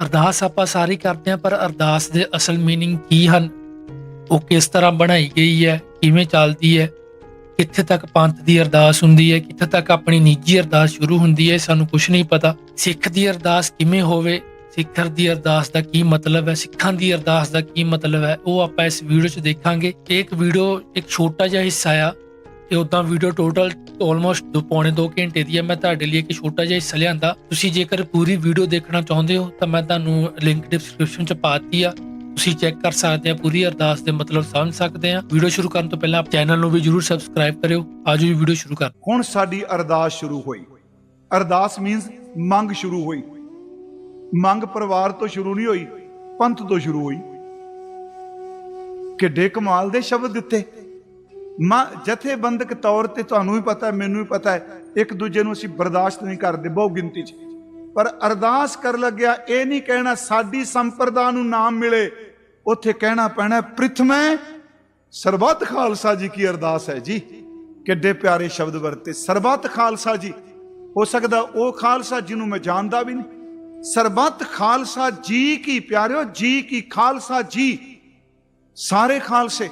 ਅਰਦਾਸ ਆਪਾਂ ਸਾਰੀ ਕਰਦੇ ਹਾਂ ਪਰ ਅਰਦਾਸ ਦੇ ਅਸਲ मीनिंग ਕੀ ਹਨ ਉਹ ਕਿਸ ਤਰ੍ਹਾਂ ਬਣਾਈ ਗਈ ਹੈ ਕਿਵੇਂ ਚੱਲਦੀ ਹੈ ਕਿੱਥੇ ਤੱਕ ਪੰਥ ਦੀ ਅਰਦਾਸ ਹੁੰਦੀ ਹੈ ਕਿੱਥੇ ਤੱਕ ਆਪਣੀ ਨਿੱਜੀ ਅਰਦਾਸ ਸ਼ੁਰੂ ਹੁੰਦੀ ਹੈ ਸਾਨੂੰ ਕੁਝ ਨਹੀਂ ਪਤਾ ਸਿੱਖ ਦੀ ਅਰਦਾਸ ਕਿਵੇਂ ਹੋਵੇ ਸਿੱਖਰ ਦੀ ਅਰਦਾਸ ਦਾ ਕੀ ਮਤਲਬ ਹੈ ਸਿੱਖਾਂ ਦੀ ਅਰਦਾਸ ਦਾ ਕੀ ਮਤਲਬ ਹੈ ਉਹ ਆਪਾਂ ਇਸ ਵੀਡੀਓ 'ਚ ਦੇਖਾਂਗੇ ਇਹ ਇੱਕ ਵੀਡੀਓ ਇੱਕ ਛੋਟਾ ਜਿਹਾ ਹਿੱਸਾ ਆ ਤੇ ਉਦਾਂ ਵੀਡੀਓ ਟੋਟਲ ਆਲਮੋਸਟ ਦੋ ਪੌਣੇ 2 ਘੰਟੇ ਦੀ ਹੈ ਮੈਂ ਤੁਹਾਡੇ ਲਈ ਇੱਕ ਛੋਟਾ ਜਿਹਾ ਹਿੱਸਾ ਲਿਆਂਦਾ। ਤੁਸੀਂ ਜੇਕਰ ਪੂਰੀ ਵੀਡੀਓ ਦੇਖਣਾ ਚਾਹੁੰਦੇ ਹੋ, ਤਾਂ ਮੈਂ ਤੁਹਾਨੂੰ ਲਿੰਕ ਡਿਸਕ੍ਰਿਪਸ਼ਨ 'ਚ ਪਾ ਆ। ਤੁਸੀਂ ਚੈੱਕ ਕਰ ਸਕਦੇ ਆ, ਪੂਰੀ ਅਰਦਾਸ ਦੇ ਮਤਲਬ ਸਮਝ ਸਕਦੇ ਆ। ਵੀਡੀਓ ਸ਼ੁਰੂ ਕਰਨ ਤੋਂ ਪਹਿਲਾਂ ਚੈਨਲ ਨੂੰ ਵੀ ਜਰੂਰ ਸਬਸਕ੍ਰਾਈਬ ਕਰਿਓ। ਆਜੋ ਜੀ ਵੀਡੀਓ ਸ਼ੁਰੂ ਕਰ ਹੁਣ ਸਾਡੀ ਅਰਦਾਸ ਸ਼ੁਰੂ ਹੋਈ। ਅਰਦਾਸ ਮੀਨਸ ਮੰਗ ਸ਼ੁਰੂ ਹੋਈ। ਮੰਗ ਪਰਿਵਾਰ ਤੋਂ ਸ਼ੁਰੂ ਨਹੀਂ ਹੋਈ, ਪੰਥ ਤੋਂ ਸ਼ੁਰੂ ਹੋਈ। ਕਿੱਡੇ ਕਮਾਲ ਦੇ ਸ਼ਬਦ ਦਿੱਤੇ। ਮਾਂ ਜਥੇਬੰਦਕ ਤੌਰ ਤੇ ਤੁਹਾਨੂੰ ਵੀ ਪਤਾ ਮੈਨੂੰ ਵੀ ਪਤਾ ਹੈ, ਇੱਕ ਦੂਜੇ ਨੂੰ ਅਸੀਂ ਬਰਦਾਸ਼ਤ ਨਹੀਂ ਕਰਦੇ, ਬਹੁ ਗਿਣਤੀ 'ਚ। ਪਰ ਅਰਦਾਸ ਕਰ ਲੱਗਿਆ, ਇਹ ਨਹੀਂ ਕਹਿਣਾ ਸਾਡੀ ਸੰਪਰਦਾ ਨੂੰ ਨਾਮ ਮਿਲੇ, ਉੱਥੇ ਕਹਿਣਾ ਪੈਣਾ ਪ੍ਰithਮੈ ਸਰਬੱਤ ਖਾਲਸਾ ਜੀ ਕੀ ਅਰਦਾਸ ਹੈ ਜੀ? ਕਿੱਡੇ ਪਿਆਰੇ ਸ਼ਬਦ ਵਰਤੇ, ਸਰਬੱਤ ਖਾਲਸਾ ਜੀ। ਹੋ ਸਕਦਾ ਉਹ ਖਾਲਸਾ ਜਿਹਨੂੰ ਮੈਂ ਜਾਣਦਾ ਵੀ ਨਹੀਂ। ਸਰਬੱਤ ਖਾਲਸਾ ਜੀ ਕੀ, ਪਿਆਰਿਓ, ਜੀ ਕੀ, ਖਾਲਸਾ ਜੀ। ਸਾਰੇ ਖਾਲਸੇ।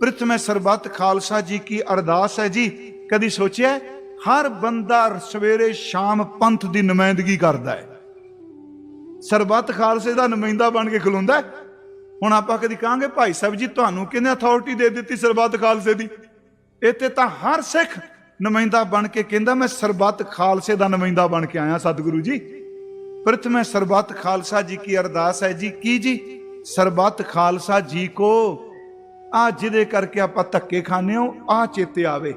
ਪ੍ਰithਮੈ ਸਰਬੱਤ ਖਾਲਸਾ ਜੀ ਕੀ ਅਰਦਾਸ ਹੈ ਜੀ। ਕਦੀ ਸੋਚਿਆ ਹਰ ਬੰਦਾ ਸਵੇਰੇ ਸ਼ਾਮ ਪੰਥ ਦੀ ਨੁਮਾਇੰਦਗੀ ਕਰਦਾ ਹੈ। ਸਰਬੱਤ ਖਾਲਸੇ ਦਾ ਨੁਮਾਇੰਦਾ ਬਣ ਕੇ ਖਲੋਂਦਾ ਹੁਣ ਆਪਾਂ ਕਦੀ ਕਹਾਂਗੇ, ਭਾਈ ਸਾਹਿਬ ਜੀ, ਤੁਹਾਨੂੰ ਕਿਹਨੇ ਅਥਾਰਟੀ ਦੇ ਦਿੱਤੀ ਸਰਬੱਤ ਖਾਲਸੇ ਦੀ? ਇੱਥੇ ਤਾਂ ਹਰ ਸਿੱਖ ਨੁਮਾਇੰਦਾ ਬਣ ਕੇ ਕਹਿੰਦਾ, ਮੈਂ ਸਰਬੱਤ ਖਾਲਸੇ ਦਾ ਨੁਮਾਇੰਦਾ ਬਣ ਕੇ ਆਇਆ, ਸਤਿਗੁਰੂ ਜੀ। ਪ੍ਰਥਮੇ ਸਰਬੱਤ ਖਾਲਸਾ ਜੀ ਕੀ ਅਰਦਾਸ ਹੈ ਜੀ। ਕੀ ਜੀ? ਸਰਬੱਤ ਖਾਲਸਾ ਜੀ ਕੋ ਆ ਜਿਹਦੇ ਕਰਕੇ ਆਪਾਂ ਧੱਕੇ ਖਾਂਦੇ ਹੋ ਆ ਚੇਤੇ ਆਵੇ।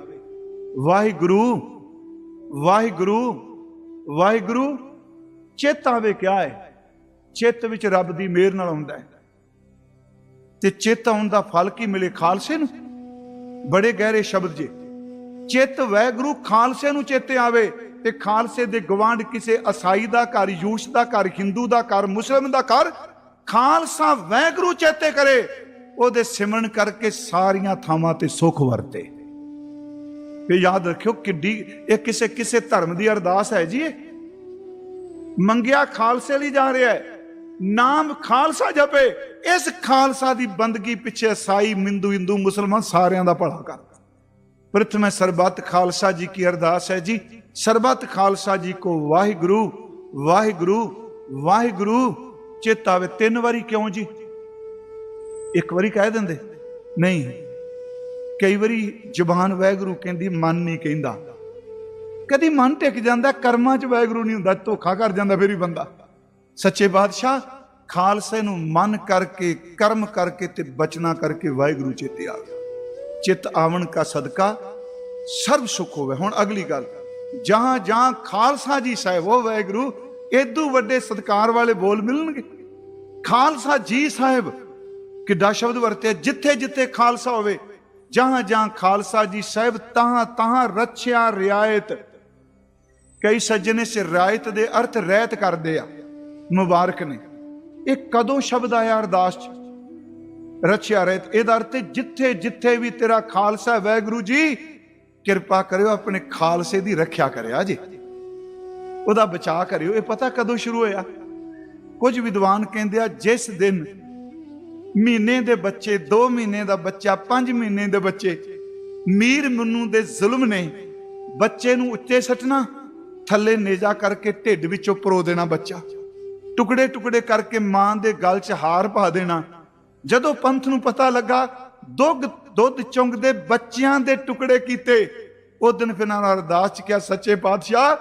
ਵਾਹਿਗੁਰੂ ਵਾਹਿਗੁਰੂ ਵਾਹਿਗੁਰੂ, ਚਿੱਤ ਆਵੇ ਕਿਆ ਹੈ? ਚਿੱਤ ਵਿੱਚ ਰੱਬ ਦੀ ਮਿਹਰ ਨਾਲ ਆਉਂਦਾ ਹੈ। ਤੇ ਚਿੱਤ ਆਉਣ ਦਾ ਫਲ ਕੀ ਮਿਲੇ? ਖਾਲਸੇ ਨੂੰ? ਬੜੇ ਗਹਿਰੇ ਸ਼ਬਦ ਜੀ। ਚਿੱਤ ਵੈਗੁਰੂ ਖਾਲਸੇ ਨੂੰ ਚੇਤੇ ਆਵੇ ਤੇ ਖਾਲਸੇ ਦੇ ਗਵਾਂਡ ਕਿਸੇ ਅਸਾਈ ਦਾ ਘਰ, ਯੂਸ਼ ਦਾ ਘਰ, ਹਿੰਦੂ ਦਾ ਘਰ, ਮੁਸਲਮ ਦਾ ਘਰ, ਖਾਲਸਾ ਵੈਗੁਰੂ ਚੇਤੇ ਕਰੇ। ਉਹਦੇ ਸਿਮਰਨ ਕਰਕੇ ਸਾਰੀਆਂ ਥਾਵਾਂ ਤੇ ਸੁਖ ਵਰਤੇ। ਇਹ ਯਾਦ ਰੱਖਿਓ ਕਿੱਡੀ, ਇਹ ਕਿਸੇ ਕਿਸੇ ਧਰਮ ਦੀ ਅਰਦਾਸ ਹੈ ਜੀ ਇਹ। ਮੰਗਿਆ ਖਾਲਸੇ ਲਈ ਜਾ ਰਿਹਾ ਹੈ, ਨਾਮ ਖਾਲਸਾ ਜਪੇ, ਇਸ ਖਾਲਸਾ ਦੀ ਬੰਦਗੀ ਪਿੱਛੇ ਸਾਈ ਮਿੰਦੂ ਹਿੰਦੂ ਮੁਸਲਮਾਨ ਸਾਰਿਆਂ ਦਾ ਭਲਾ ਕਰ। ਪ੍ਰਥਮੇ ਸਰਬੱਤ ਖਾਲਸਾ ਜੀ ਕੀ ਅਰਦਾਸ ਹੈ ਜੀ। ਸਰਬੱਤ ਖਾਲਸਾ ਜੀ ਕੋ ਵਾਹਿਗੁਰੂ ਵਾਹਿਗੁਰੂ ਵਾਹਿਗੁਰੂ, ਚਿੱਤ ਆਵੇ ਤਿੰਨ ਵਾਰੀ ਕਿਉਂ ਜੀ? ਇੱਕ ਵਾਰੀ ਕਹਿ ਦਿੰਦੇ, ਨਹੀਂ, ਕਈ ਵਾਰੀ ਜ਼ੁਬਾਨ ਵਾਹਿਗੁਰੂ ਕਹਿੰਦੀ, ਮਨ ਨਹੀਂ ਕਹਿੰਦਾ। ਕਦੀ ਮਨ ਟਿਕ ਜਾਂਦਾ, ਕਰਮਾਂ 'ਚ ਵਾਹਿਗੁਰੂ ਨਹੀਂ ਹੁੰਦਾ, ਧੋਖਾ ਕਰ ਜਾਂਦਾ ਫਿਰ ਵੀ ਬੰਦਾ। ਸੱਚੇ ਬਾਦਸ਼ਾਹ, ਖਾਲਸੇ ਨੂੰ ਮਨ ਕਰਕੇ, ਕਰਮ ਕਰਕੇ ਤੇ ਬਚਨਾ ਕਰਕੇ ਵਾਹਿਗੁਰੂ ਚੇਤੇ ਆ ਗਿਆ। ਚਿੱਤ ਆਵਣ ਕਾ ਸਦਕਾ, ਸਰਬ ਸੁਖ ਹੋਵੇ। ਹੁਣ ਅਗਲੀ ਗੱਲ, ਜਹਾਂ ਜਹਾਂ ਖਾਲਸਾ ਜੀ ਸਾਹਿਬ ਉਹ ਵਾਹਿਗੁਰੂ, ਏਦੂ ਵੱਡੇ ਸਤਕਾਰ ਵਾਲੇ ਬੋਲ ਮਿਲਣਗੇ। ਖਾਲਸਾ ਜੀ ਸਾਹਿਬ ਕਿੱਡਾ ਸ਼ਬਦ ਵਰਤਿਆ, ਜਿੱਥੇ ਜਿੱਥੇ ਖਾਲਸਾ ਹੋਵੇ, ਜਹਾਂ ਜਹਾਂ ਖਾਲਸਾ ਜੀ ਸਾਹਿਬ, ਤਹਾਂ ਤਹਾਂ ਰੱਛਿਆ ਰਿਆਇਤ। ਕਈ ਸੱਜਣ ਸੇ ਰਿਆਇਤ ਦੇ ਅਰਥ ਰਹਿਤ ਕਰਦੇ ਆ, ਮੁਬਾਰਕ ਨੇ। ਇਹ ਕਦੋਂ ਸ਼ਬਦ ਆਇਆ ਅਰਦਾਸ ਚ? ਰਚਿਆ ਰਹਿਤ ਇਹਦਾ ਅਰਥ ਜਿੱਥੇ ਜਿੱਥੇ ਵੀ ਤੇਰਾ ਖਾਲਸਾ ਵੈਗੁਰੂ ਜੀ, ਕਿਰਪਾ ਕਰਿਓ ਆਪਣੇ ਖਾਲਸੇ ਦੀ ਰੱਖਿਆ ਕਰਿਆ ਜੀ। ਉਹਦਾ ਬਚਾਅ ਕਰਿਓ। ਇਹ ਪਤਾ ਕਦੋਂ ਸ਼ੁਰੂ ਹੋਇਆ? ਕੁਝ ਵਿਦਵਾਨ ਕਹਿੰਦੇ ਆ, ਜਿਸ ਦਿਨ ਮਹੀਨੇ ਦੇ ਬੱਚੇ 2 ਮਹੀਨੇ ਦਾ ਬੱਚਾ 5 ਮਹੀਨੇ ਦੇ ਬੱਚੇ। ਮੀਰ ਮਨੂ ਦੇ ਜ਼ੁਲਮ ਨੇ ਬੱਚੇ ਨੂੰ ਉੱਤੇ ਸੱਟਣਾ ਥੱਲੇ ਨੇਜਾ ਕਰਕੇ ਢਿੱਡ ਵਿੱਚੋਂ ਪਰੋ ਦੇਣਾ ਬੱਚਾ। ਟੁਕੜੇ ਟੁਕੜੇ ਕਰਕੇ ਮਾਂ ਦੇ ਗਲ 'ਚ ਹਾਰ ਪਾ ਦੇਣਾ। ਜਦੋਂ ਪੰਥ ਨੂੰ ਪਤਾ ਲੱਗਾ ਦੁੱਧ ਦੁੱਧ ਚੁੰਗਦੇ ਬੱਚਿਆਂ ਦੇ ਟੁਕੜੇ ਕੀਤੇ। ਉਹ ਦਿਨ ਫਿਰ ਨਾਲ ਅਰਦਾਸ ਚ ਕਿਹਾ ਸੱਚੇ ਪਾਤਸ਼ਾਹ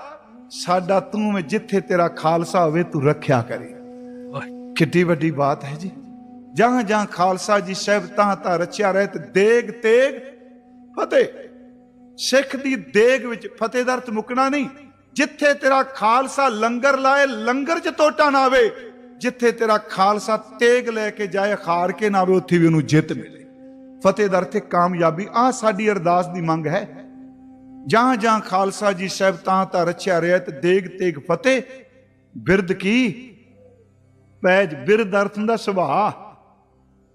ਸਾਡਾ ਤੂੰ ਜਿੱਥੇ ਤੇਰਾ ਖਾਲਸਾ ਹੋਵੇ ਤੂੰ ਰੱਖਿਆ ਕਰੇ। ਕਿੱਡੀ ਵੱਡੀ ਬਾਤ ਹੈ ਜੀ। ਜਹਾਂ ਜਹਾਂ ਖਾਲਸਾ ਜੀ ਸਾਹਿਬ ਤਾਂ ਤਾਂ ਰਚਿਆ ਰਹਿਤ ਦੇਗ ਤੇਗ। ਫਤਿਹ, ਸਿੱਖ ਦੀ ਦੇਗ ਵਿੱਚ ਫਤਿਹ ਦਾ ਅਰਥ ਮੁਕਣਾ ਨਹੀਂ। ਜਿੱਥੇ ਤੇਰਾ ਖਾਲਸਾ ਲੰਗਰ ਲਾਏ, ਲੰਗਰ 'ਚ ਟੋਟਾ ਨਾ ਆਵੇ। ਜਿੱਥੇ ਤੇਰਾ ਖਾਲਸਾ ਤੇਗ ਲੈ ਕੇ ਜਾਏ ਖਾਰ ਕੇ ਨਾ ਆਵੇ, ਉੱਥੇ ਵੀ ਉਹਨੂੰ ਜਿੱਤ ਮਿਲੇ। ਫਤਿਹ ਦਾ ਅਰਥ ਕਾਮਯਾਬੀ। ਆ ਸਾਡੀ ਅਰਦਾਸ ਦੀ ਮੰਗ ਹੈ। ਜਾਂ ਜਾਂ ਖਾਲਸਾ ਜੀ ਸਾਹਿਬ ਤਾਂ ਤਾਂ ਰਚਿਆ ਰਹਿਤ ਦੇਗ ਤੇਗ ਫਤਿਹ ਬਿਰਦ ਕੀ? ਪੈਜ ਬਿਰਦ ਅਰਥ ਦਾ ਸੁਭਾਅ।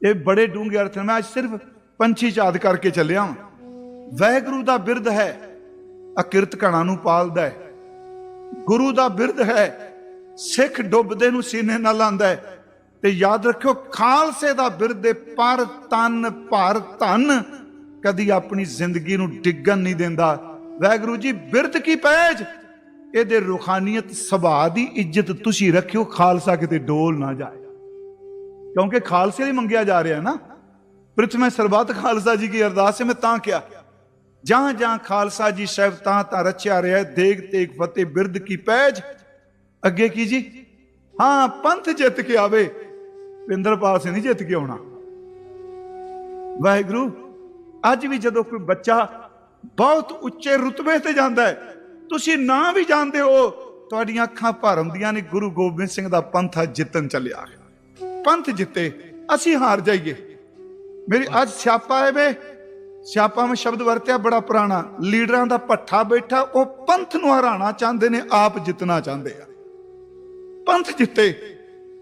ਇਹ ਬੜੇ ਡੂੰਘੇ ਅਰਥ ਨੇ ਮੈਂ ਅੱਜ ਸਿਰਫ ਪੰਛੀ ਚਾਦ ਕਰਕੇ ਚੱਲਿਆ ਹਾਂ ਵੈਗੁਰੂ ਦਾ ਬਿਰਦ ਹੈ, ਅਕਿਰਤ ਘਣਾ ਨੂੰ ਪਾਲਦਾ ਹੈ। ਗੁਰੂ ਦਾ ਬਿਰਦ ਹੈ, ਸਿੱਖ ਡੁੱਬਦੇ ਨੂੰ ਸੀਨੇ ਨਾਲ ਲਾਂਦਾ ਹੈ। ਤੇ ਯਾਦ ਰੱਖਿਓ, ਖਾਲਸੇ ਦਾ ਬਿਰਦੇ ਪਰ ਤਨ ਭਰ ਧਨ ਕਦੀ ਆਪਣੀ ਜ਼ਿੰਦਗੀ ਨੂੰ ਡਿੱਗਣ ਨਹੀਂ ਦਿੰਦਾ। ਵਾਹਿਗੁਰੂ ਜੀ ਬਿਰਦ ਕੀ ਪੈਜ? ਇਹਦੇ ਰੂਹਾਨੀਅਤ ਸੁਭਾਅ ਦੀ ਇੱਜ਼ਤ ਤੁਸੀਂ ਰੱਖਿਓ, ਖਾਲਸਾ ਕਿਤੇ ਡੋਲ ਨਾ ਜਾਏ। ਕਿਉਂਕਿ ਖਾਲਸੇ ਲਈ ਮੰਗਿਆ ਜਾ ਰਿਹਾ ਨਾ। ਪ੍ਰਥਮੇ ਸਰਬੱਤ ਖਾਲਸਾ ਜੀ ਕੀ ਅਰਦਾਸ ਹੈ ਮੈਂ ਤਾਂ ਕਿਹਾ ਜਹਾਂ ਜਹਾਂ ਖਾਲਸਾ ਜੀ ਸਾਹਿਬ ਤਾਂ ਤਾਂ ਰਚਿਆ ਰਿਹਾ ਹੈ, ਦੇਗ ਤੇਗ ਫਤਿਹ ਬਿਰਦ ਕੀ ਪੈਜ। ਅੱਗੇ ਕੀ ਜੀ? ਹਾਂ ਪੰਥ ਜਿੱਤ ਕੇ ਆਵੇ ਪਿੰਦਰਪਾਲ ਸਿੰਘ ਨਹੀਂ ਜਿੱਤ ਕੇ ਆਉਣਾ। ਵਾਹਿਗੁਰੂ ਅੱਜ ਵੀ ਜਦੋਂ ਕੋਈ ਬੱਚਾ ਬਹੁਤ ਉੱਚੇ ਰੁਤਬੇ ਤੇ ਜਾਂਦਾ ਹੈ ਤੁਸੀਂ ਨਾ ਵੀ ਜਾਣਦੇ ਹੋ ਤੁਹਾਡੀਆਂ ਅੱਖਾਂ ਭਰ ਆਉਂਦੀਆਂ ਨੇ ਗੁਰੂ ਗੋਬਿੰਦ ਸਿੰਘ ਦਾ ਪੰਥ ਜਿੱਤਣ ਚੱਲਿਆ ਪੰਥ ਜਿੱਤੇ, ਅਸੀਂ ਹਾਰ ਜਾਈਏ। ਮੇਰੀ ਅੱਜ ਸਿਆਪਾ ਹੈ ਵੇ, ਸਿਆਪਾ ਮੈਂ ਸ਼ਬਦ ਵਰਤਿਆ ਬੜਾ ਪੁਰਾਣਾ। ਲੀਡਰਾਂ ਦਾ ਪੱਠਾ ਬੈਠਾ, ਉਹ ਪੰਥ ਨੂੰ ਹਰਾਣਾ ਚਾਹੁੰਦੇ ਨੇ, ਆਪ ਜਿੱਤਣਾ ਚਾਹੁੰਦੇ ਆ। ਪੰਥ ਜਿੱਤੇ,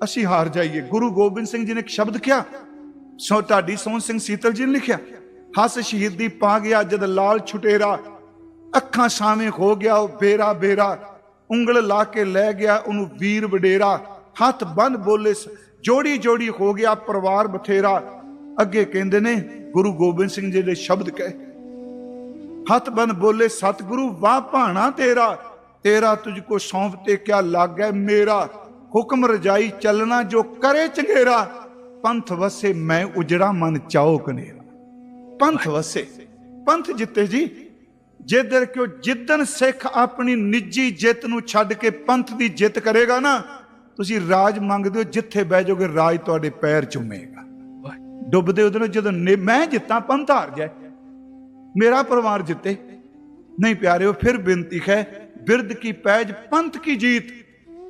ਅਸੀਂ ਹਾਰ ਜਾਈਏ। ਗੁਰੂ ਗੋਬਿੰਦ ਸਿੰਘ ਜੀ ਨੇ ਇੱਕ ਸ਼ਬਦ ਕਿਹਾ, ਸੋ ਤੁਹਾਡੀ ਸੋਹਣ ਸਿੰਘ ਸੀਤਲ ਜੀ ਨੇ ਲਿਖਿਆ, ਹੱਸ ਸ਼ਹੀਦੀ ਪਾ ਗਿਆ ਜਦ ਲਾਲ ਛੁਟੇਰਾ, ਅੱਖਾਂ ਸਾਵੇਂ ਹੋ ਗਿਆ, ਉਹ ਬੇਰਾ ਬੇਰਾ, ਉਂਗਲ ਲਾ ਕੇ ਲੈ ਗਿਆ, ਉਹਨੂੰ ਵੀਰ ਵਡੇਰਾ, ਹੱਥ ਬੰਨ ਬੋਲੇ ਜੋੜੀ ਜੋੜੀ ਹੋ ਗਿਆ ਪਰਿਵਾਰ ਬਥੇਰਾ। ਅੱਗੇ ਕਹਿੰਦੇ ਨੇ, ਗੁਰੂ ਗੋਬਿੰਦ ਸਿੰਘ ਜੀ ਦੇ ਸ਼ਬਦ ਕਹੇ। ਹੱਥ ਬੰਨ ਬੋਲੇ, ਸਤਿਗੁਰੂ, ਵਾਹ ਭਾਣਾ ਤੇਰਾ। ਤੇਰਾ ਤੁਝ ਕੋ ਸੌਂਪ ਤੇ ਕਿਆ ਲੱਗੈ ਮੇਰਾ। ਹੁਕਮ ਰਜਾਈ ਚੱਲਣਾ ਜੋ ਕਰੇ ਚੰਗੇਰਾ। ਪੰਥ ਵਸੇ ਮੈਂ ਉਜੜਾ ਮਨ ਚਾਓ ਕਨੇਰਾ ਪੰਥ ਵਸੇ। ਪੰਥ ਜਿੱਤੇ ਜੀ, ਜਿੱਧਰ ਕਿਉ ਜਿੱਦਨ ਸਿੱਖ ਆਪਣੀ ਨਿੱਜੀ ਜਿੱਤ ਨੂੰ ਛੱਡ ਕੇ ਪੰਥ ਦੀ ਜਿੱਤ ਕਰੇਗਾ ਨਾ ਤੁਸੀਂ ਰਾਜ ਮੰਗਦੇ ਹੋ ਜਿੱਥੇ ਬਹਿ ਜਾਓਗੇ ਰਾਜ ਤੁਹਾਡੇ ਪੈਰ ਚੁੰਮੇਗਾ। ਡੁੱਬਦੇ ਉਹਦੇ ਨੂੰ ਜਦੋਂ ਮੈਂ ਜਿੱਤਾਂ ਪੰਥ ਹਾਰ ਜਾਏ। ਮੇਰਾ ਪਰਿਵਾਰ ਜਿੱਤੇ। ਨਹੀਂ ਪਿਆਰਿਓ ਫਿਰ ਬੇਨਤੀ ਹੈ ਬਿਰਦ ਕੀ ਪੈਜ ਪੰਥ ਕੀ ਜੀਤ।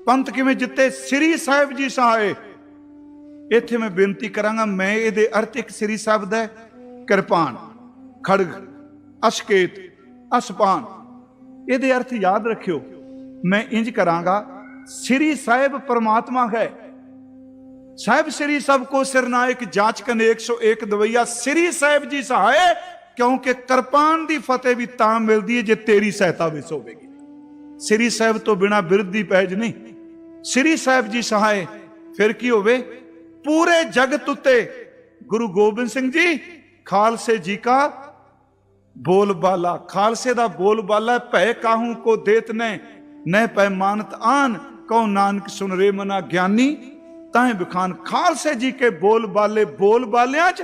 ਪੰਥ ਕਿਵੇਂ ਜਿੱਤੇ? ਸ੍ਰੀ ਸਾਹਿਬ ਜੀ ਸਹਾਏ। ਇੱਥੇ ਮੈਂ ਬੇਨਤੀ ਕਰਾਂਗਾ ਮੈਂ ਇਹਦੇ ਅਰਥ ਇੱਕ ਸ੍ਰੀ ਸਾਹਿਬ ਦਾ ਹੈ, ਕਿਰਪਾਨ ਖੜਗ ਅਸ਼ਕੇਤ ਅਸਪਾਨ। ਇਹਦੇ ਅਰਥ ਯਾਦ ਰੱਖਿਓ। ਮੈਂ ਇੰਜ ਕਰਾਂਗਾ ਸ੍ਰੀ ਸਾਹਿਬ ਪਰਮਾਤਮਾ ਹੈ ਸਾਹਿਬ ਸ੍ਰੀ ਸਭ ਕੋ ਸਿਰਨਾਇਕ ਜਾਂਚ ਕਨ 101 ਦਵਈਆ ਸ੍ਰੀ ਸਾਹਿਬ ਜੀ ਸਹਾਏ ਕਿਉਂਕਿ ਕਿਰਪਾਨ ਦੀ ਫਤਿਹ ਵੀ ਤਾਂ ਮਿਲਦੀ ਹੈ ਜੇ ਤੇਰੀ ਸਹਾਇਤਾ ਵਿੱਚ ਹੋਵੇਗੀ ਸ੍ਰੀ ਸਾਹਿਬ ਤੋਂ ਬਿਨਾ ਬਿਰਦੀ ਪੈਜ ਨਹੀਂ ਸ੍ਰੀ ਸਾਹਿਬ ਜੀ ਸਹਾਏ ਫਿਰ ਕੀ ਹੋਵੇ ਪੂਰੇ ਜਗਤ ਉੱਤੇ ਗੁਰੂ ਗੋਬਿੰਦ ਸਿੰਘ ਜੀ ਖਾਲਸੇ ਜੀ ਕਾ ਬੋਲਬਾਲਾ ਖਾਲਸੇ ਦਾ ਬੋਲਬਾਲਾ ਭੈ ਕਾਹੂ ਕੋ ਦੇਤ ਨੇ ਨਹਿ ਪੈ ਆਨ ਕਉ ਨਾਨਕ ਸੁਨ ਰੇ ਮਨਾ ਗਿਆਨੀ ਤਾਹੇ ਬਖਾਨ ਖਾਲਸੇ ਜੀ ਕੇ ਬੋਲ ਬਾਲੇ ਬੋਲ ਬਾਲਿਆਂ ਚ।